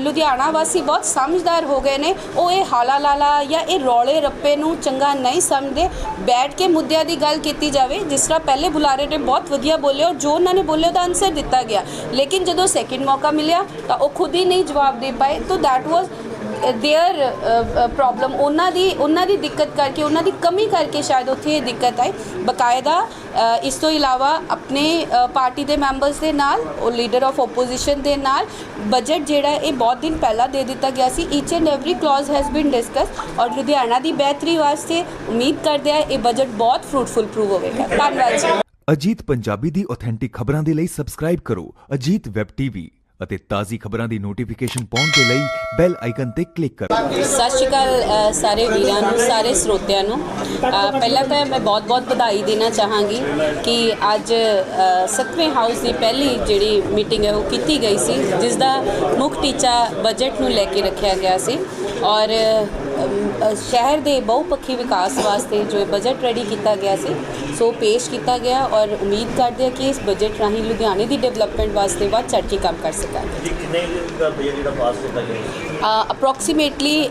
ਲੁਧਿਆਣਾ ਵਾਸੀ ਬਹੁਤ ਸਮਝਦਾਰ ਹੋ ਗਏ ਨੇ। ਉਹ ਇਹ ਹਾਲਾ ਲਾਲਾ ਜਾਂ ਇਹ ਰੌਲੇ ਰੱਪੇ ਨੂੰ ਚੰਗਾ ਨਹੀਂ ਸਮਝਦੇ। ਬੈਠ ਕੇ ਮੁੱਦਿਆਂ ਦੀ ਗੱਲ ਕੀਤੀ ਜਾਵੇ, ਜਿਸ ਤਰ੍ਹਾਂ ਪਹਿਲੇ ਬੁਲਾਰੇ ਨੇ ਬਹੁਤ ਵਧੀਆ ਬੋਲੇ ਔਰ ਜੋ ਉਹਨਾਂ ਨੇ ਬੋਲੇ ਉਹਦਾ ਆਨਸਰ ਦਿੱਤਾ ਗਿਆ। ਲੇਕਿਨ ਜਦੋਂ ਸੈਕਿੰਡ ਮੌਕਾ ਮਿਲਿਆ ਤਾਂ ਉਹ ਖੁਦ ਹੀ ਨਹੀਂ ਜਵਾਬ ਦੇ ਪਾਏ। ਤਾਂ ਦੈਟ ਵਾਸ देयर ਪ੍ਰੋਬਲਮ ਉਹਨਾਂ ਦੀ ਉਹਨਾਂ ਦੀ ਦਿੱਕਤ ਕਰਕੇ ਉਹਨਾਂ ਦੀ ਕਮੀ ਕਰਕੇ ਸ਼ਾਇਦ ਉੱਥੇ ਇਹ ਦਿੱਕਤ ਆਈ ਬਕਾਇਦਾ ਅ, ਇਸ ਤੋਂ ਇਲਾਵਾ ਆਪਣੇ ਅ, ਪਾਰਟੀ ਦੇ ਮੈਂਬਰਸ ਦੇ ਨਾਲ ਉਹ ਲੀਡਰ ਆਫ ਆਪੋਜੀਸ਼ਨ ਦੇ ਨਾਲ ਬਜਟ ਜਿਹੜਾ ਇਹ ਬਹੁਤ ਦਿਨ ਪਹਿਲਾਂ ਦੇ ਦਿੱਤਾ ਗਿਆ ਸੀ each and every clause has been discuss ਔਰ ਲੁਧਿਆਣਾ ਦੀ ਬਿਹਤਰੀ ਵਾਸਤੇ ਉਮੀਦ ਕਰਦੇ ਆ ਇਹ ਬਜਟ ਬਹੁਤ ਫਰੂਟਫੁਲ ਪ੍ਰੂਵ ਹੋਵੇਗਾ ਧੰਨਵਾਦ ਜੀ ਅਜੀਤ ਪੰਜਾਬੀ ਦੀ ਆਥੈਂਟਿਕ ਖਬਰਾਂ ਦੇ ਲਈ ਸਬਸਕ੍ਰਾਈਬ ਕਰੋ ਅਜੀਤ ਵੈਬ ਟੀਵੀ ਅਤੇ ਤਾਜ਼ੀ ਖਬਰਾਂ ਦੀ ਨੋਟੀਫਿਕੇਸ਼ਨ ਪਾਉਣ ਦੇ ਲਈ ਬੈਲ ਆਈਕਨ ਤੇ ਕਲਿੱਕ ਕਰੋ। ਸਤਿ ਸ਼੍ਰੀ ਅਕਾਲ ਸਾਰੇ ਵੀਰਾਂ ਨੂੰ ਸਾਰੇ ਸਰੋਤਿਆਂ ਨੂੰ। ਪਹਿਲਾਂ ਤਾਂ ਮੈਂ ਬਹੁਤ-ਬਹੁਤ ਵਧਾਈ ਦੇਣਾ ਚਾਹਾਂਗੀ ਕਿ ਅੱਜ ਅ, ਸੱਤਵੇਂ ਹਾਊਸ ਦੀ ਪਹਿਲੀ ਜਿਹੜੀ ਮੀਟਿੰਗ ਹੈ ਉਹ ਕੀਤੀ ਗਈ ਸੀ ਜਿਸ ਦਾ ਮੁੱਖ ਟੀਚਾ ਬਜਟ ਨੂੰ ਲੈ ਕੇ ਰੱਖਿਆ ਗਿਆ ਸੀ। ਔਰ ਸ਼ਹਿਰ ਦੇ ਬਹੁਪੱਖੀ ਵਿਕਾਸ ਵਾਸਤੇ ਜੋ ਬਜਟ ਰੈਡੀ ਕੀਤਾ ਗਿਆ ਸੀ ਸੋ ਪੇਸ਼ ਕੀਤਾ ਗਿਆ ਔਰ ਉਮੀਦ ਕਰਦੇ ਹਾਂ ਕਿ ਇਸ ਬਜਟ ਰਾਹੀਂ ਲੁਧਿਆਣੇ ਦੀ ਡਿਵੈਲਪਮੈਂਟ ਵਾਸਤੇ ਵੱਧ ਚੜ੍ਹ ਕੇ ਕੰਮ ਕਰ ਸਕਾਂਗੇ। ਜੀ ਕਿੰਨੇ ਦਾ ਬਜਟ ਜਿਹੜਾ ਪਾਸ ਕੀਤਾ ਗਿਆ? ਅਪਰੋਕਸੀਮੇਟਲੀ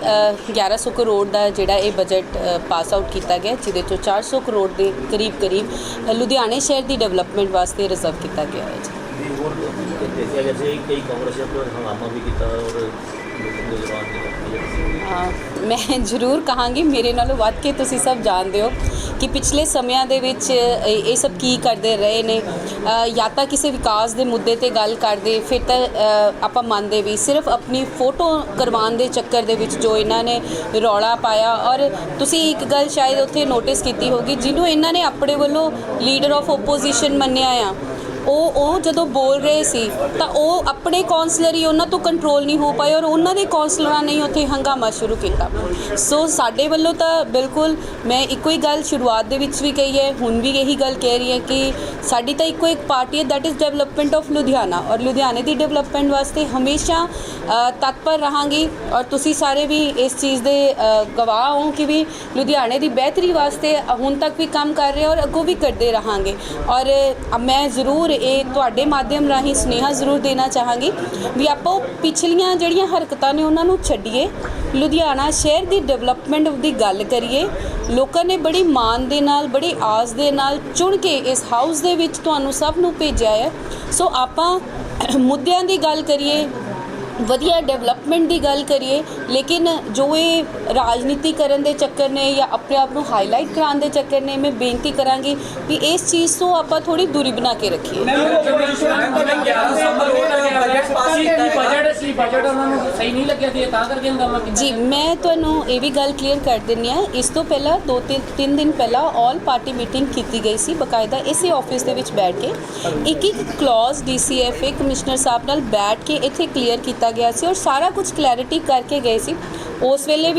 1100 ਕਰੋੜ ਦਾ ਜਿਹੜਾ ਇਹ ਬਜਟ ਪਾਸ ਆਊਟ ਕੀਤਾ ਗਿਆ ਜਿਹਦੇ ਤੋਂ 400 ਕਰੋੜ ਦੇ ਕਰੀਬ ਕਰੀਬ ਲੁਧਿਆਣੇ ਸ਼ਹਿਰ ਦੀ ਡਿਵੈਲਪਮੈਂਟ ਵਾਸਤੇ ਰਿਜ਼ਰਵ ਕੀਤਾ ਗਿਆ ਹੈ ਜੀ। ਹੋਰ ਦੇਖਿਆ ਗਿਆ ਸੀ ਕਈ ਕਾਂਗਰਸੀਆਂ ਤੋਂ ਹੰਗਾਮਾ ਵੀ ਕੀਤਾ ਔਰ ਮੈਂ ਜ਼ਰੂਰ ਕਹਾਂਗੀ, ਮੇਰੇ ਨਾਲੋਂ ਵੱਧ ਕੇ ਤੁਸੀਂ ਸਭ ਜਾਣਦੇ ਹੋ ਕਿ ਪਿਛਲੇ ਸਮਿਆਂ ਦੇ ਵਿੱਚ, ਇਹ ਸਭ ਕੀ ਕਰਦੇ ਰਹੇ ਨੇ। ਜਾਂ ਤਾਂ ਕਿਸੇ ਵਿਕਾਸ ਦੇ ਮੁੱਦੇ ਤੇ ਗੱਲ ਕਰਦੇ, ਫਿਰ ਤਾਂ ਆਪਾਂ ਮੰਨਦੇ ਵੀ, ਸਿਰਫ ਆਪਣੀ ਫੋਟੋ ਕਰਵਾਉਣ ਦੇ ਚੱਕਰ ਦੇ ਵਿੱਚ ਜੋ ਇਹਨਾਂ ਨੇ ਰੌਲਾ ਪਾਇਆ। ਔਰ ਤੁਸੀਂ ਇੱਕ ਗੱਲ ਸ਼ਾਇਦ ਉੱਥੇ ਨੋਟਿਸ ਕੀਤੀ ਹੋਗੀ ਜਿਹਨੂੰ ਇਹਨਾਂ ਨੇ ਆਪਣੇ ਵੱਲੋਂ ਲੀਡਰ ਆਫ ਆਪੋਜੀਸ਼ਨ ਮੰਨਿਆ ਆ। ਉਹ ਉਹ ਜਦੋਂ ਬੋਲ ਰਹੇ ਸੀ, ਤਾਂ ਉਹ ਆਪਣੇ ਕਾਉਂਸਲਰ ਹੀ ਉਹਨਾਂ ਤੋਂ ਕੰਟਰੋਲ ਨਹੀਂ ਹੋ ਪਾਏ ਔਰ ਉਹਨਾਂ ਦੇ ਕਾਉਂਸਲਰਾਂ ਨੇ ਹੀ ਉੱਥੇ ਹੰਗਾਮਾ ਸ਼ੁਰੂ ਕੀਤਾ। ਸੋ ਸਾਡੇ ਵੱਲੋਂ ਤਾਂ ਬਿਲਕੁਲ ਮੈਂ ਇੱਕੋ ਹੀ ਗੱਲ ਸ਼ੁਰੂਆਤ ਦੇ ਵਿੱਚ ਵੀ ਕਹੀ ਹੈ, ਹੁਣ ਵੀ ਇਹੀ ਗੱਲ ਕਹਿ ਰਹੀ ਹੈ ਕਿ ਸਾਡੀ ਤਾਂ ਇੱਕੋ ਇੱਕ ਪਾਰਟੀ ਹੈ that is development of Ludhiana. ਔਰ ਲੁਧਿਆਣੇ ਦੀ ਡਿਵੈਲਪਮੈਂਟ ਵਾਸਤੇ ਹਮੇਸ਼ਾ ਤਤਪਰ ਰਹਾਂਗੀ ਔਰ ਤੁਸੀਂ ਸਾਰੇ ਵੀ ਇਸ ਚੀਜ਼ ਦੇ ਗਵਾਹ ਹੋ ਕਿ ਵੀ ਲੁਧਿਆਣੇ ਦੀ ਬਿਹਤਰੀ ਵਾਸਤੇ ਹੁਣ ਤੱਕ ਵੀ ਕੰਮ ਕਰ ਰਹੇ ਔਰ ਅੱਗੋਂ ਵੀ ਕਰਦੇ ਰਹਾਂਗੇ। ਔਰ ਮੈਂ ਜ਼ਰੂਰ ਇਹ ਤੁਹਾਡੇ ਮਾਧਿਅਮ ਰਾਹੀਂ ਸੁਨੇਹਾ ਜ਼ਰੂਰ ਦੇਣਾ ਚਾਹਾਂਗੀ ਵੀ ਆਪਾਂ ਉਹ ਪਿਛਲੀਆਂ ਜਿਹੜੀਆਂ ਹਰਕਤਾਂ ਨੇ ਉਹਨਾਂ ਨੂੰ ਛੱਡੀਏ। ਲੁਧਿਆਣਾ ਸ਼ਹਿਰ ਦੀ ਡਿਵੈਲਪਮੈਂਟ ਦੀ ਗੱਲ ਕਰੀਏ, ਲੋਕਾਂ ਨੇ ਬੜੀ ਮਾਣ ਦੇ ਨਾਲ, ਬੜੀ ਆਸ ਦੇ ਨਾਲ ਚੁਣ ਕੇ ਇਸ ਹਾਊਸ ਦੇ ਵਿੱਚ ਤੁਹਾਨੂੰ ਸਭ ਨੂੰ ਭੇਜਿਆ ਹੈ। ਸੋ ਆਪਾਂ ਮੁੱਦਿਆਂ ਦੀ ਗੱਲ ਕਰੀਏ ਵਧੀਆ ਡਿਵੈਲਪਮੈਂਟ ਦੀ ਗੱਲ ਕਰੀਏ ਲੇਕਿਨ ਜੋ ਇਹ ਰਾਜਨੀਤੀ ਕਰਨ ਦੇ ਚੱਕਰ ਨੇ ਜਾਂ ਆਪਣੇ ਆਪ ਨੂੰ ਹਾਈਲਾਈਟ ਕਰਾਉਣ ਦੇ ਚੱਕਰ ਨੇ ਮੈਂ ਬੇਨਤੀ ਕਰਾਂਗੀ ਵੀ ਇਸ ਚੀਜ਼ ਤੋਂ ਆਪਾਂ ਥੋੜੀ ਦੂਰੀ ਬਣਾ ਕੇ ਰੱਖੀਏ। ਬਜਟ ਪਾਸ ਕੀਤਾ ਹੈ ਬਜਟ ਸੀ ਬਜਟ ਉਹਨਾਂ ਨੂੰ ਸਹੀ ਨਹੀਂ ਲੱਗਿਆ ਸੀ ਤਾਂ ਕਰਕੇ ਹੰਗਾਮਾ ਕੀਤਾ ਜੀ ਮੈਂ ਤੁਹਾਨੂੰ ਇਹ ਵੀ ਗੱਲ ਕਲੀਅਰ ਕਰ ਦਿੰਨੀ ਆ ਇਸ ਤੋਂ ਪਹਿਲਾਂ ਦੋ ਤਿੰਨ ਤਿੰਨ ਦਿਨ ਪਹਿਲਾਂ ਆਲ ਪਾਰਟੀ ਮੀਟਿੰਗ ਕੀਤੀ ਗਈ ਸੀ ਬਕਾਇਦਾ ਇਸੇ ਆਫਿਸ ਦੇ ਵਿੱਚ ਬੈਠ ਕੇ। ਇੱਕ ਇੱਕ ਕਲੌਜ਼ ਡੀਸੀਐਫਏ ਕਮਿਸ਼ਨਰ ਸਾਹਿਬ ਨਾਲ ਬੈਠ ਕੇ ਇੱਥੇ ਕਲੀਅਰ ਕੀਤਾ ਗਿਆ ਸੀ ਔਰ ਸਾਰਾ ਕੁਝ ਕਲੈਰਿਟੀ ਕਰਕੇ ਗਏ ਸੀ। ਉਸ ਵੇਲੇ ਵੀ